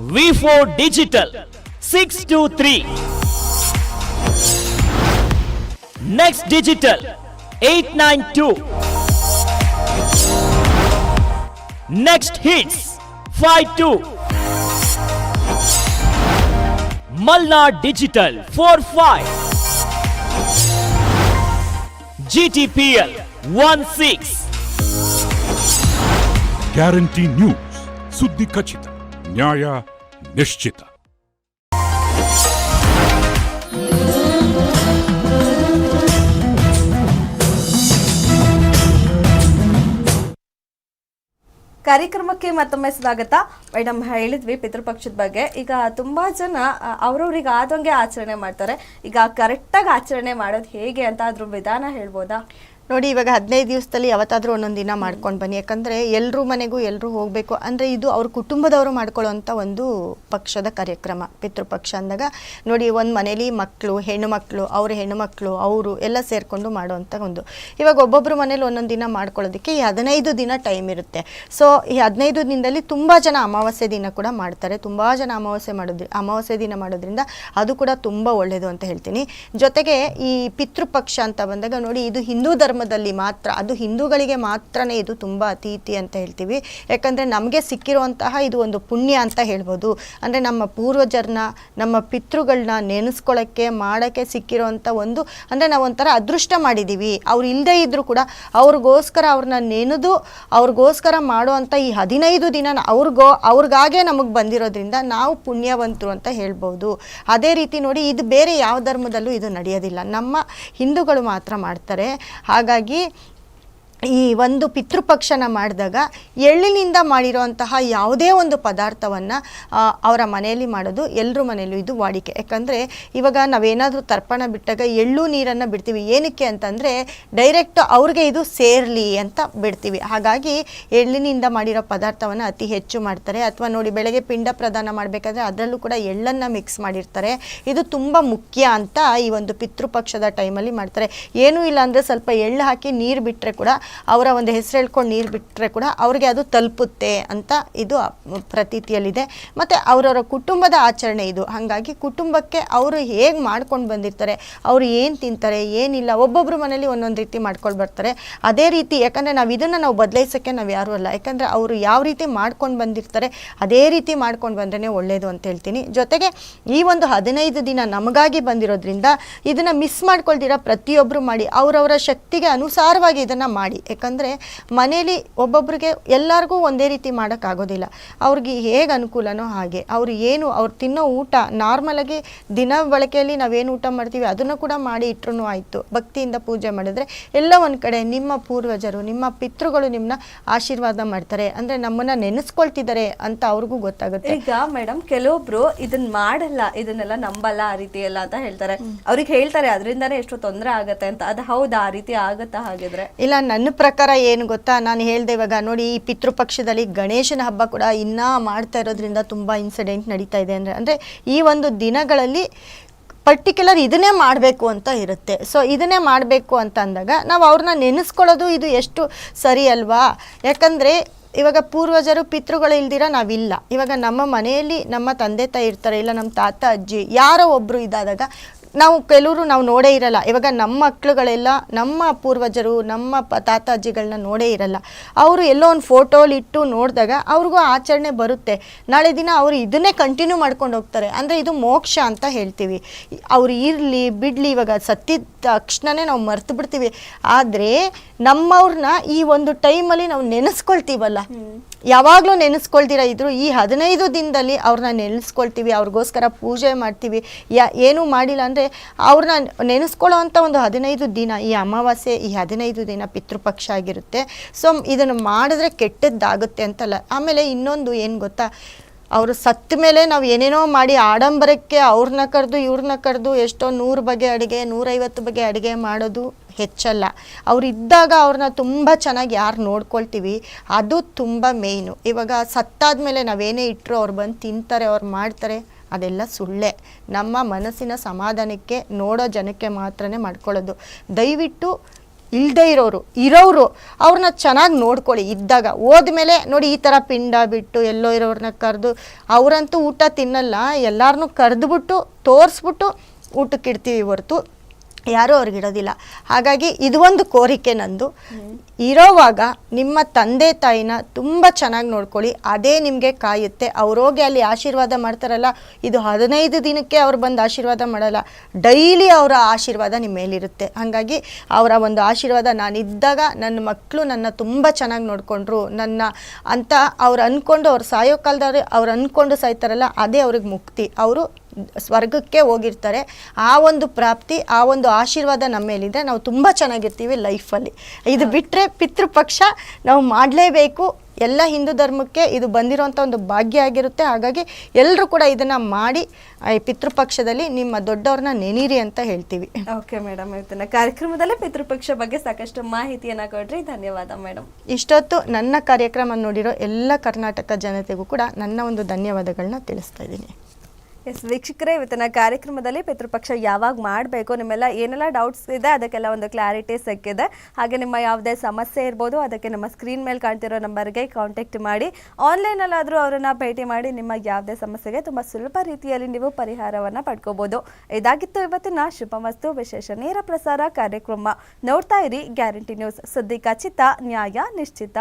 V four digital six two three next digital eight nine two next hits five two Malnad Digital 45 GTPL 16 guarantee news ಸುದ್ದಿ ಖಚಿತ ನ್ಯಾಯ ನಿಶ್ಚಿತ. ಕಾರ್ಯಕ್ರಮಕ್ಕೆ ಮತ್ತೊಮ್ಮೆ ಸ್ವಾಗತ. ಮೇಡಮ್ ಹೇಳಿದ್ವಿ ಪಿತೃಪಕ್ಷದ ಬಗ್ಗೆ. ಈಗ ತುಂಬಾ ಜನ ಅವ್ರವ್ರಿಗೆ ಆದಂಗೆ ಆಚರಣೆ ಮಾಡ್ತಾರೆ. ಈಗ ಕರೆಕ್ಟಾಗಿ ಆಚರಣೆ ಮಾಡೋದು ಹೇಗೆ ಅಂತ ಅದ್ರ ವಿಧಾನ ಹೇಳ್ಬೋದಾ? ನೋಡಿ, ಇವಾಗ ಹದಿನೈದು ದಿವಸದಲ್ಲಿ ಯಾವತ್ತಾದರೂ ಒಂದೊಂದು ದಿನ ಮಾಡ್ಕೊಂಡು ಬನ್ನಿ. ಯಾಕಂದರೆ ಎಲ್ಲರೂ ಮನೆಗೂ ಎಲ್ಲರೂ ಹೋಗಬೇಕು. ಅಂದರೆ ಇದು ಅವ್ರ ಕುಟುಂಬದವರು ಮಾಡ್ಕೊಳ್ಳೋವಂಥ ಒಂದು ಪಕ್ಷದ ಕಾರ್ಯಕ್ರಮ, ಪಿತೃಪಕ್ಷ ಅಂದಾಗ. ನೋಡಿ, ಒಂದು ಮನೇಲಿ ಮಕ್ಕಳು ಹೆಣ್ಣು ಮಕ್ಕಳು ಅವ್ರ ಹೆಣ್ಣು ಮಕ್ಕಳು ಅವರು ಎಲ್ಲ ಸೇರಿಕೊಂಡು ಮಾಡುವಂಥ ಒಂದು. ಇವಾಗ ಒಬ್ಬೊಬ್ಬರು ಮನೇಲಿ ಒಂದೊಂದು ದಿನ ಮಾಡ್ಕೊಳ್ಳೋದಕ್ಕೆ ಈ ಹದಿನೈದು ದಿನ ಟೈಮ್ ಇರುತ್ತೆ. ಸೊ, ಈ ಹದಿನೈದು ದಿನದಲ್ಲಿ ತುಂಬ ಜನ ಅಮಾವಾಸ್ಯೆ ದಿನ ಕೂಡ ಮಾಡ್ತಾರೆ. ತುಂಬ ಜನ ಅಮಾವಾಸ್ಯೆ ಮಾಡೋದ್ರಿ ಅಮಾವಾಸ್ಯೆ ದಿನ ಮಾಡೋದ್ರಿಂದ ಅದು ಕೂಡ ತುಂಬ ಒಳ್ಳೆಯದು ಅಂತ ಹೇಳ್ತೀನಿ. ಜೊತೆಗೆ ಈ ಪಿತೃಪಕ್ಷ ಅಂತ ಬಂದಾಗ ನೋಡಿ, ಇದು ಹಿಂದೂ ಧರ್ಮದಲ್ಲಿ ಮಾತ್ರ, ಅದು ಹಿಂದೂಗಳಿಗೆ ಮಾತ್ರನೇ ಇದು ತುಂಬ ಅತೀತಿ ಅಂತ ಹೇಳ್ತೀವಿ. ಯಾಕಂದರೆ ನಮಗೆ ಸಿಕ್ಕಿರುವಂತಹ ಇದು ಒಂದು ಪುಣ್ಯ ಅಂತ ಹೇಳ್ಬೋದು. ಅಂದರೆ ನಮ್ಮ ಪೂರ್ವಜರನ್ನ, ನಮ್ಮ ಪಿತೃಗಳನ್ನ ನೆನೆಸ್ಕೊಳ್ಳೋಕ್ಕೆ ಮಾಡೋಕ್ಕೆ ಸಿಕ್ಕಿರೋವಂಥ ಒಂದು, ಅಂದರೆ ನಾವು ಒಂಥರ ಅದೃಷ್ಟ ಮಾಡಿದ್ದೀವಿ ಅವ್ರು ಇಲ್ಲದೇ ಇದ್ದರೂ ಕೂಡ ಅವ್ರಿಗೋಸ್ಕರ ಅವ್ರನ್ನ ನೆನೆದು, ಅವ್ರಿಗೋಸ್ಕರ ಮಾಡುವಂಥ ಈ ಹದಿನೈದು ದಿನ ಅವ್ರಿಗೋ, ಅವ್ರಿಗಾಗೆ ನಮಗೆ ಬಂದಿರೋದ್ರಿಂದ ನಾವು ಪುಣ್ಯವಂತರು ಅಂತ ಹೇಳ್ಬೋದು. ಅದೇ ರೀತಿ ನೋಡಿ, ಇದು ಬೇರೆ ಯಾವ ಧರ್ಮದಲ್ಲೂ ಇದು ನಡೆಯೋದಿಲ್ಲ. ನಮ್ಮ ಹಿಂದೂಗಳು ಮಾತ್ರ ಮಾಡ್ತಾರೆ. ಹಾಗಾಗಿ ಹಾಗಾಗಿ ಈ ಒಂದು ಪಿತೃಪಕ್ಷನ ಮಾಡಿದಾಗ ಎಳ್ಳಿನಿಂದ ಮಾಡಿರೋಂತಹ ಯಾವುದೇ ಒಂದು ಪದಾರ್ಥವನ್ನು ಅವರ ಮನೆಯಲ್ಲಿ ಮಾಡೋದು ಎಲ್ಲರ ಮನೆಯಲ್ಲೂ ಇದು ವಾಡಿಕೆ. ಯಾಕಂದರೆ ಇವಾಗ ನಾವೇನಾದರೂ ತರ್ಪಣ ಬಿಟ್ಟಾಗ ಎಳ್ಳು ನೀರನ್ನು ಬಿಡ್ತೀವಿ. ಏನಕ್ಕೆ ಅಂತಂದರೆ ಡೈರೆಕ್ಟ್ ಅವ್ರಿಗೆ ಇದು ಸೇರಲಿ ಅಂತ ಬಿಡ್ತೀವಿ. ಹಾಗಾಗಿ ಎಳ್ಳಿನಿಂದ ಮಾಡಿರೋ ಪದಾರ್ಥವನ್ನು ಅತಿ ಹೆಚ್ಚು ಮಾಡ್ತಾರೆ. ಅಥವಾ ನೋಡಿ ಬೆಳಗ್ಗೆ ಪಿಂಡ ಪ್ರದಾನ ಮಾಡಬೇಕಾದ್ರೆ ಅದರಲ್ಲೂ ಕೂಡ ಎಳ್ಳನ್ನು ಮಿಕ್ಸ್ ಮಾಡಿರ್ತಾರೆ. ಇದು ತುಂಬ ಮುಖ್ಯ ಅಂತ ಈ ಒಂದು ಪಿತೃಪಕ್ಷದ ಟೈಮಲ್ಲಿ ಮಾಡ್ತಾರೆ. ಏನೂ ಇಲ್ಲ ಅಂದರೆ ಸ್ವಲ್ಪ ಎಳ್ಳು ಹಾಕಿ ನೀರು ಬಿಟ್ಟರೆ ಕೂಡ ಅವರ ಒಂದು ಹೆಸರು ಹೇಳ್ಕೊಂಡು ನೀರು ಬಿಟ್ಟರೆ ಕೂಡ ಅವ್ರಿಗೆ ಅದು ತಲುಪುತ್ತೆ ಅಂತ ಇದು ಪ್ರತೀತಿಯಲ್ಲಿದೆ. ಮತ್ತು ಅವರವರ ಕುಟುಂಬದ ಆಚರಣೆ ಇದು. ಹಾಗಾಗಿ ಕುಟುಂಬಕ್ಕೆ ಅವರು ಹೇಗೆ ಮಾಡ್ಕೊಂಡು ಬಂದಿರ್ತಾರೆ, ಅವರು ಏನು ತಿಂತಾರೆ, ಏನಿಲ್ಲ ಒಬ್ಬೊಬ್ಬರು ಮನೇಲಿ ಒಂದೊಂದು ರೀತಿ ಮಾಡ್ಕೊಂಡು ಬರ್ತಾರೆ. ಅದೇ ರೀತಿ ಯಾಕಂದರೆ ನಾವು ಇದನ್ನು ನಾವು ಬದಲಾಯಿಸೋಕ್ಕೆ ನಾವು ಯಾರೂ ಅಲ್ಲ. ಯಾಕಂದರೆ ಅವರು ಯಾವ ರೀತಿ ಮಾಡ್ಕೊಂಡು ಬಂದಿರ್ತಾರೆ, ಅದೇ ರೀತಿ ಮಾಡ್ಕೊಂಡು ಬಂದ್ರೇ ಒಳ್ಳೆಯದು ಅಂತ ಹೇಳ್ತೀನಿ. ಜೊತೆಗೆ ಈ ಒಂದು ಹದಿನೈದು ದಿನ ನಮಗಾಗಿ ಬಂದಿರೋದ್ರಿಂದ ಇದನ್ನು ಮಿಸ್ ಮಾಡ್ಕೊಳ್ದಿರ ಪ್ರತಿಯೊಬ್ಬರು ಮಾಡಿ, ಅವರವರ ಶಕ್ತಿಗೆ ಅನುಸಾರವಾಗಿ ಇದನ್ನು ಮಾಡಿ. ಯಾಕಂದರೆ ಮನೇಲಿ ಒಬ್ಬೊಬ್ಬರಿಗೆ ಎಲ್ಲರಿಗೂ ಒಂದೇ ರೀತಿ ಮಾಡೋಕ್ಕಾಗೋದಿಲ್ಲ. ಅವ್ರಿಗೆ ಹೇಗೆ ಅನುಕೂಲನೋ ಹಾಗೆ. ಅವ್ರು ಏನು ಅವ್ರು ತಿನ್ನೋ ಊಟ ನಾರ್ಮಲಾಗಿ ದಿನ ಬಳಕೆಯಲ್ಲಿ ನಾವೇನು ಊಟ ಮಾಡ್ತೀವಿ ಅದನ್ನು ಕೂಡ ಮಾಡಿ ಇಟ್ರು ಆಯಿತು. ಭಕ್ತಿಯಿಂದ ಪೂಜೆ ಮಾಡಿದ್ರೆ ಎಲ್ಲ ಒಂದು ಕಡೆ ನಿಮ್ಮ ಪೂರ್ವಜರು ನಿಮ್ಮ ಪಿತೃಗಳು ನಿಮ್ಮನ್ನ ಆಶೀರ್ವಾದ ಮಾಡ್ತಾರೆ. ಅಂದರೆ ನಮ್ಮನ್ನು ನೆನೆಸ್ಕೊಳ್ತಿದ್ದಾರೆ ಅಂತ ಅವ್ರಿಗೂ ಗೊತ್ತಾಗುತ್ತೆ. ಈಗ ಮೇಡಮ್ ಕೆಲವೊಬ್ರು ಇದನ್ನ ಮಾಡಲ್ಲ ಇದನ್ನೆಲ್ಲ ನಂಬಲ್ಲ ಆ ರೀತಿ ಎಲ್ಲ ಅಂತ ಹೇಳ್ತಾರೆ. ಅವ್ರಿಗೆ ಹೇಳ್ತಾರೆ ಅದರಿಂದಾನೇ ಎಷ್ಟು ತೊಂದರೆ ಆಗತ್ತೆ ಅಂತ. ಅದು ಹೌದಾ ಆ ರೀತಿ ಆಗತ್ತಾ ಹಾಗಿದ್ರೆ? ಇಲ್ಲ ನನ್ನ ಪ್ರಕಾರ ಏನು ಗೊತ್ತಾ? ನಾನು ಹೇಳ್ದೆ ಇವಾಗ, ನೋಡಿ, ಈ ಪಿತೃಪಕ್ಷದಲ್ಲಿ ಗಣೇಶನ ಹಬ್ಬ ಕೂಡ ಇನ್ನೂ ಮಾಡ್ತಾ ಇರೋದ್ರಿಂದ ತುಂಬ ಇನ್ಸಿಡೆಂಟ್ ನಡೀತಾ ಇದೆ ಅಂದರೆ ಅಂದರೆ ಈ ಒಂದು ದಿನಗಳಲ್ಲಿ ಪರ್ಟಿಕ್ಯುಲರ್ ಇದನ್ನೇ ಮಾಡಬೇಕು ಅಂತ ಇರುತ್ತೆ. ಸೊ ಇದನ್ನೇ ಮಾಡಬೇಕು ಅಂತ ಅಂದಾಗ ನಾವು ಅವ್ರನ್ನ ನೆನೆಸ್ಕೊಳ್ಳೋದು ಇದು ಎಷ್ಟು ಸರಿ ಅಲ್ವಾ? ಯಾಕಂದರೆ ಇವಾಗ ಪೂರ್ವಜರು ಪಿತೃಗಳು ಇಲ್ದಿರ ನಾವಿಲ್ಲ. ಇವಾಗ ನಮ್ಮ ಮನೆಯಲ್ಲಿ ನಮ್ಮ ತಂದೆ ತಾಯಿ ಇರ್ತಾರೆ, ಇಲ್ಲ ನಮ್ಮ ತಾತ, ಅಜ್ಜಿ, ಯಾರೋ ಒಬ್ಬರು ಇದಾದಾಗ ನಾವು ಕೆಲವರು ನಾವು ನೋಡೇ ಇರಲ್ಲ. ಇವಾಗ ನಮ್ಮ ಮಕ್ಳುಗಳೆಲ್ಲ ನಮ್ಮ ಪೂರ್ವಜರು, ನಮ್ಮ ಪ ತಾತ ಅಜ್ಜಿಗಳನ್ನ ನೋಡೇ ಇರಲ್ಲ. ಅವರು ಎಲ್ಲೋ ಒಂದು ಫೋಟೋಲಿ ಇಟ್ಟು ನೋಡಿದಾಗ ಅವ್ರಿಗೂ ಆಚರಣೆ ಬರುತ್ತೆ. ನಾಳೆ ದಿನ ಅವರು ಇದನ್ನೇ ಕಂಟಿನ್ಯೂ ಮಾಡ್ಕೊಂಡು ಹೋಗ್ತಾರೆ. ಅಂದರೆ ಇದು ಮೋಕ್ಷ ಅಂತ ಹೇಳ್ತೀವಿ. ಅವ್ರು ಇರಲಿ, ಬಿಡಲಿ, ಇವಾಗ ಸತ್ತಿದ ತಕ್ಷಣನೇ ನಾವು ಮರ್ತು ಬಿಡ್ತೀವಿ. ಆದರೆ ನಮ್ಮವ್ರನ್ನ ಈ ಒಂದು ಟೈಮಲ್ಲಿ ನಾವು ನೆನೆಸ್ಕೊಳ್ತೀವಲ್ಲ. ಯಾವಾಗಲೂ ನೆನೆಸ್ಕೊಳ್ದಿರ ಇದ್ರು ಈ ಹದಿನೈದು ದಿನದಲ್ಲಿ ಅವ್ರನ್ನ ನೆನೆಸ್ಕೊಳ್ತೀವಿ, ಅವ್ರಿಗೋಸ್ಕರ ಪೂಜೆ ಮಾಡ್ತೀವಿ. ಯಾ, ಏನೂ ಮಾಡಿಲ್ಲ ಅಂದರೆ ಅವ್ರನ್ನ ನೆನೆಸ್ಕೊಳ್ಳೋ ಅಂಥ ಒಂದು ಹದಿನೈದು ದಿನ, ಈ ಅಮಾವಾಸ್ಯೆ ಈ ಹದಿನೈದು ದಿನ ಪಿತೃಪಕ್ಷ ಆಗಿರುತ್ತೆ. ಸೊ, ಇದನ್ನು ಮಾಡಿದ್ರೆ ಕೆಟ್ಟದ್ದಾಗುತ್ತೆ ಅಂತಲ್ಲ. ಆಮೇಲೆ ಇನ್ನೊಂದು ಏನು ಗೊತ್ತಾ? ಅವರು ಸತ್ತ ಮೇಲೆ ನಾವು ಏನೇನೋ ಮಾಡಿ ಆಡಂಬರಕ್ಕೆ ಅವ್ರನ್ನ ಕರೆದು ಇವ್ರನ್ನ ಕರೆದು ಎಷ್ಟೋ ನೂರು ಬಗೆ ಅಡುಗೆ, ನೂರೈವತ್ತು ಬಗೆ ಅಡುಗೆ ಮಾಡೋದು. ಹೆಚ್ಚಲ್ಲ. ಅವರಿದ್ದಾಗ ಅವ್ರನ್ನ ತುಂಬ ಚೆನ್ನಾಗಿ ಯಾರು ನೋಡ್ಕೊಳ್ತೀವಿ, ಅದು ತುಂಬ ಮೇಯ್ನು. ಇವಾಗ ಸತ್ತಾದ ಮೇಲೆ ನಾವೇನೇ ಇಟ್ಟರು ಅವ್ರು ಬಂದು ತಿಂತಾರೆ, ಅವ್ರು ಮಾಡ್ತಾರೆ, ಅದೆಲ್ಲ ಸುಳ್ಳೆ. ನಮ್ಮ ಮನಸ್ಸಿನ ಸಮಾಧಾನಕ್ಕೆ ನೋಡೋ ಜನಕ್ಕೆ ಮಾತ್ರನೇ ಮಾಡ್ಕೊಳ್ಳೋದು. ದಯವಿಟ್ಟು ಇಲ್ಲದೆ ಇರೋರು ಇರೋರು ಅವ್ರನ್ನ ಚೆನ್ನಾಗಿ ನೋಡ್ಕೊಳ್ಳಿ ಇದ್ದಾಗ. ಹೋದ್ಮೇಲೆ ನೋಡಿ ಈ ಥರ ಪಿಂಡ ಬಿಟ್ಟು ಎಲ್ಲೋ ಇರೋರನ್ನ ಕರೆದು, ಅವರಂತೂ ಊಟ ತಿನ್ನಲ್ಲ ಎಲ್ಲರನ್ನೂ ಕರೆದುಬಿಟ್ಟು, ತೋರಿಸ್ಬಿಟ್ಟು ಊಟಕ್ಕೆ ಇಡ್ತೀವಿ ಹೊರತು. ಯಾರೂ ಅವ್ರಿಗಿಡೋದಿಲ್ಲ ಹಾಗಾಗಿ ಇದು ಒಂದು ಕೋರಿಕೆ ನಂದು. ಇರೋವಾಗ ನಿಮ್ಮ ತಂದೆ ತಾಯಿನ ತುಂಬ ಚೆನ್ನಾಗಿ ನೋಡ್ಕೊಳ್ಳಿ. ಅದೇ ನಿಮಗೆ ಕಾಯುತ್ತೆ. ಅವ್ರೋಗಿ ಅಲ್ಲಿ ಆಶೀರ್ವಾದ ಮಾಡ್ತಾರಲ್ಲ ಇದು ಹದಿನೈದು ದಿನಕ್ಕೆ ಅವ್ರು ಬಂದು ಆಶೀರ್ವಾದ ಮಾಡಲ್ಲ. ಡೈಲಿ ಅವರ ಆಶೀರ್ವಾದ ನಿಮ್ಮ ಮೇಲಿರುತ್ತೆ. ಹಾಗಾಗಿ ಅವರ ಒಂದು ಆಶೀರ್ವಾದ ನಾನಿದ್ದಾಗ ನನ್ನ ಮಕ್ಕಳು ನನ್ನ ತುಂಬ ಚೆನ್ನಾಗಿ ನೋಡಿಕೊಂಡ್ರು. ನನ್ನ ಅಂತ ಅವ್ರು ಅಂದ್ಕೊಂಡು ಅವ್ರು ಸಾಯೋ ಕಾಲದವ್ರು ಅವ್ರು ಅಂದ್ಕೊಂಡು ಸಾಯ್ತಾರಲ್ಲ ಅದೇ ಅವ್ರಿಗೆ ಮುಕ್ತಿ. ಅವರು ಸ್ವರ್ಗಕ್ಕೆ ಹೋಗಿರ್ತಾರೆ. ಆ ಒಂದು ಪ್ರಾಪ್ತಿ ಆ ಒಂದು ಆಶೀರ್ವಾದ ನಮ್ಮ ಮೇಲಿದೆ. ನಾವು ತುಂಬ ಚೆನ್ನಾಗಿರ್ತೀವಿ ಲೈಫಲ್ಲಿ. ಇದು ಬಿಟ್ಟರೆ ಪಿತೃಪಕ್ಷ ನಾವು ಮಾಡಲೇಬೇಕು. ಎಲ್ಲ ಹಿಂದೂ ಧರ್ಮಕ್ಕೆ ಇದು ಬಂದಿರೋಂಥ ಒಂದು ಭಾಗ್ಯ ಆಗಿರುತ್ತೆ. ಹಾಗಾಗಿ ಎಲ್ಲರೂ ಕೂಡ ಇದನ್ನು ಮಾಡಿ ಈ ಪಿತೃಪಕ್ಷದಲ್ಲಿ ನಿಮ್ಮ ದೊಡ್ಡವ್ರನ್ನ ನೆನೀರಿ ಅಂತ ಹೇಳ್ತೀವಿ. ಓಕೆ ಮೇಡಮ್ ಇವತ್ತಿನ ಕಾರ್ಯಕ್ರಮದಲ್ಲಿ ಪಿತೃಪಕ್ಷ ಬಗ್ಗೆ ಸಾಕಷ್ಟು ಮಾಹಿತಿಯನ್ನು ಕೊಡ್ರಿ. ಧನ್ಯವಾದ ಮೇಡಮ್. ಇಷ್ಟೊತ್ತು ನನ್ನ ಕಾರ್ಯಕ್ರಮ ನೋಡಿರೋ ಎಲ್ಲ ಕರ್ನಾಟಕ ಜನತೆಗೂ ಕೂಡ ನನ್ನ ಒಂದು ಧನ್ಯವಾದಗಳನ್ನ ತಿಳಿಸ್ತಾ ಇದ್ದೀನಿ. ಎಸ್ ವೀಕ್ಷಕರೇ ಇವತ್ತಿನ ಕಾರ್ಯಕ್ರಮದಲ್ಲಿ ಪಿತೃಪಕ್ಷ ಯಾವಾಗ ಮಾಡಬೇಕು ನಿಮ್ಮೆಲ್ಲ ಏನೆಲ್ಲ ಡೌಟ್ಸ್ ಇದೆ, ಅದಕ್ಕೆಲ್ಲ ಒಂದು ಕ್ಲಾರಿಟಿ ಸಿಕ್ಕಿದೆ. ಹಾಗೆ ನಿಮ್ಮ ಯಾವುದೇ ಸಮಸ್ಯೆ ಇರ್ಬೋದು, ಅದಕ್ಕೆ ನಮ್ಮ ಸ್ಕ್ರೀನ್ ಮೇಲೆ ಕಾಣ್ತಿರೋ ನಂಬರ್ಗೆ ಕಾಂಟ್ಯಾಕ್ಟ್ ಮಾಡಿ. ಆನ್ಲೈನಲ್ಲಾದರೂ ಅವರನ್ನು ಭೇಟಿ ಮಾಡಿ ನಿಮ್ಮ ಯಾವುದೇ ಸಮಸ್ಯೆಗೆ ತುಂಬ ಸುಲಭ ರೀತಿಯಲ್ಲಿ ನೀವು ಪರಿಹಾರವನ್ನು ಪಡ್ಕೋಬೋದು. ಇದಾಗಿತ್ತು ಇವತ್ತಿನ ಶುಭಮಸ್ತು ವಿಶೇಷ ನೇರ ಪ್ರಸಾರ ಕಾರ್ಯಕ್ರಮ. ನೋಡ್ತಾ ಇರಿ ಗ್ಯಾರಂಟಿ ನ್ಯೂಸ್. ಸುದ್ದಿ ಖಚಿತ, ನ್ಯಾಯ ನಿಶ್ಚಿತ.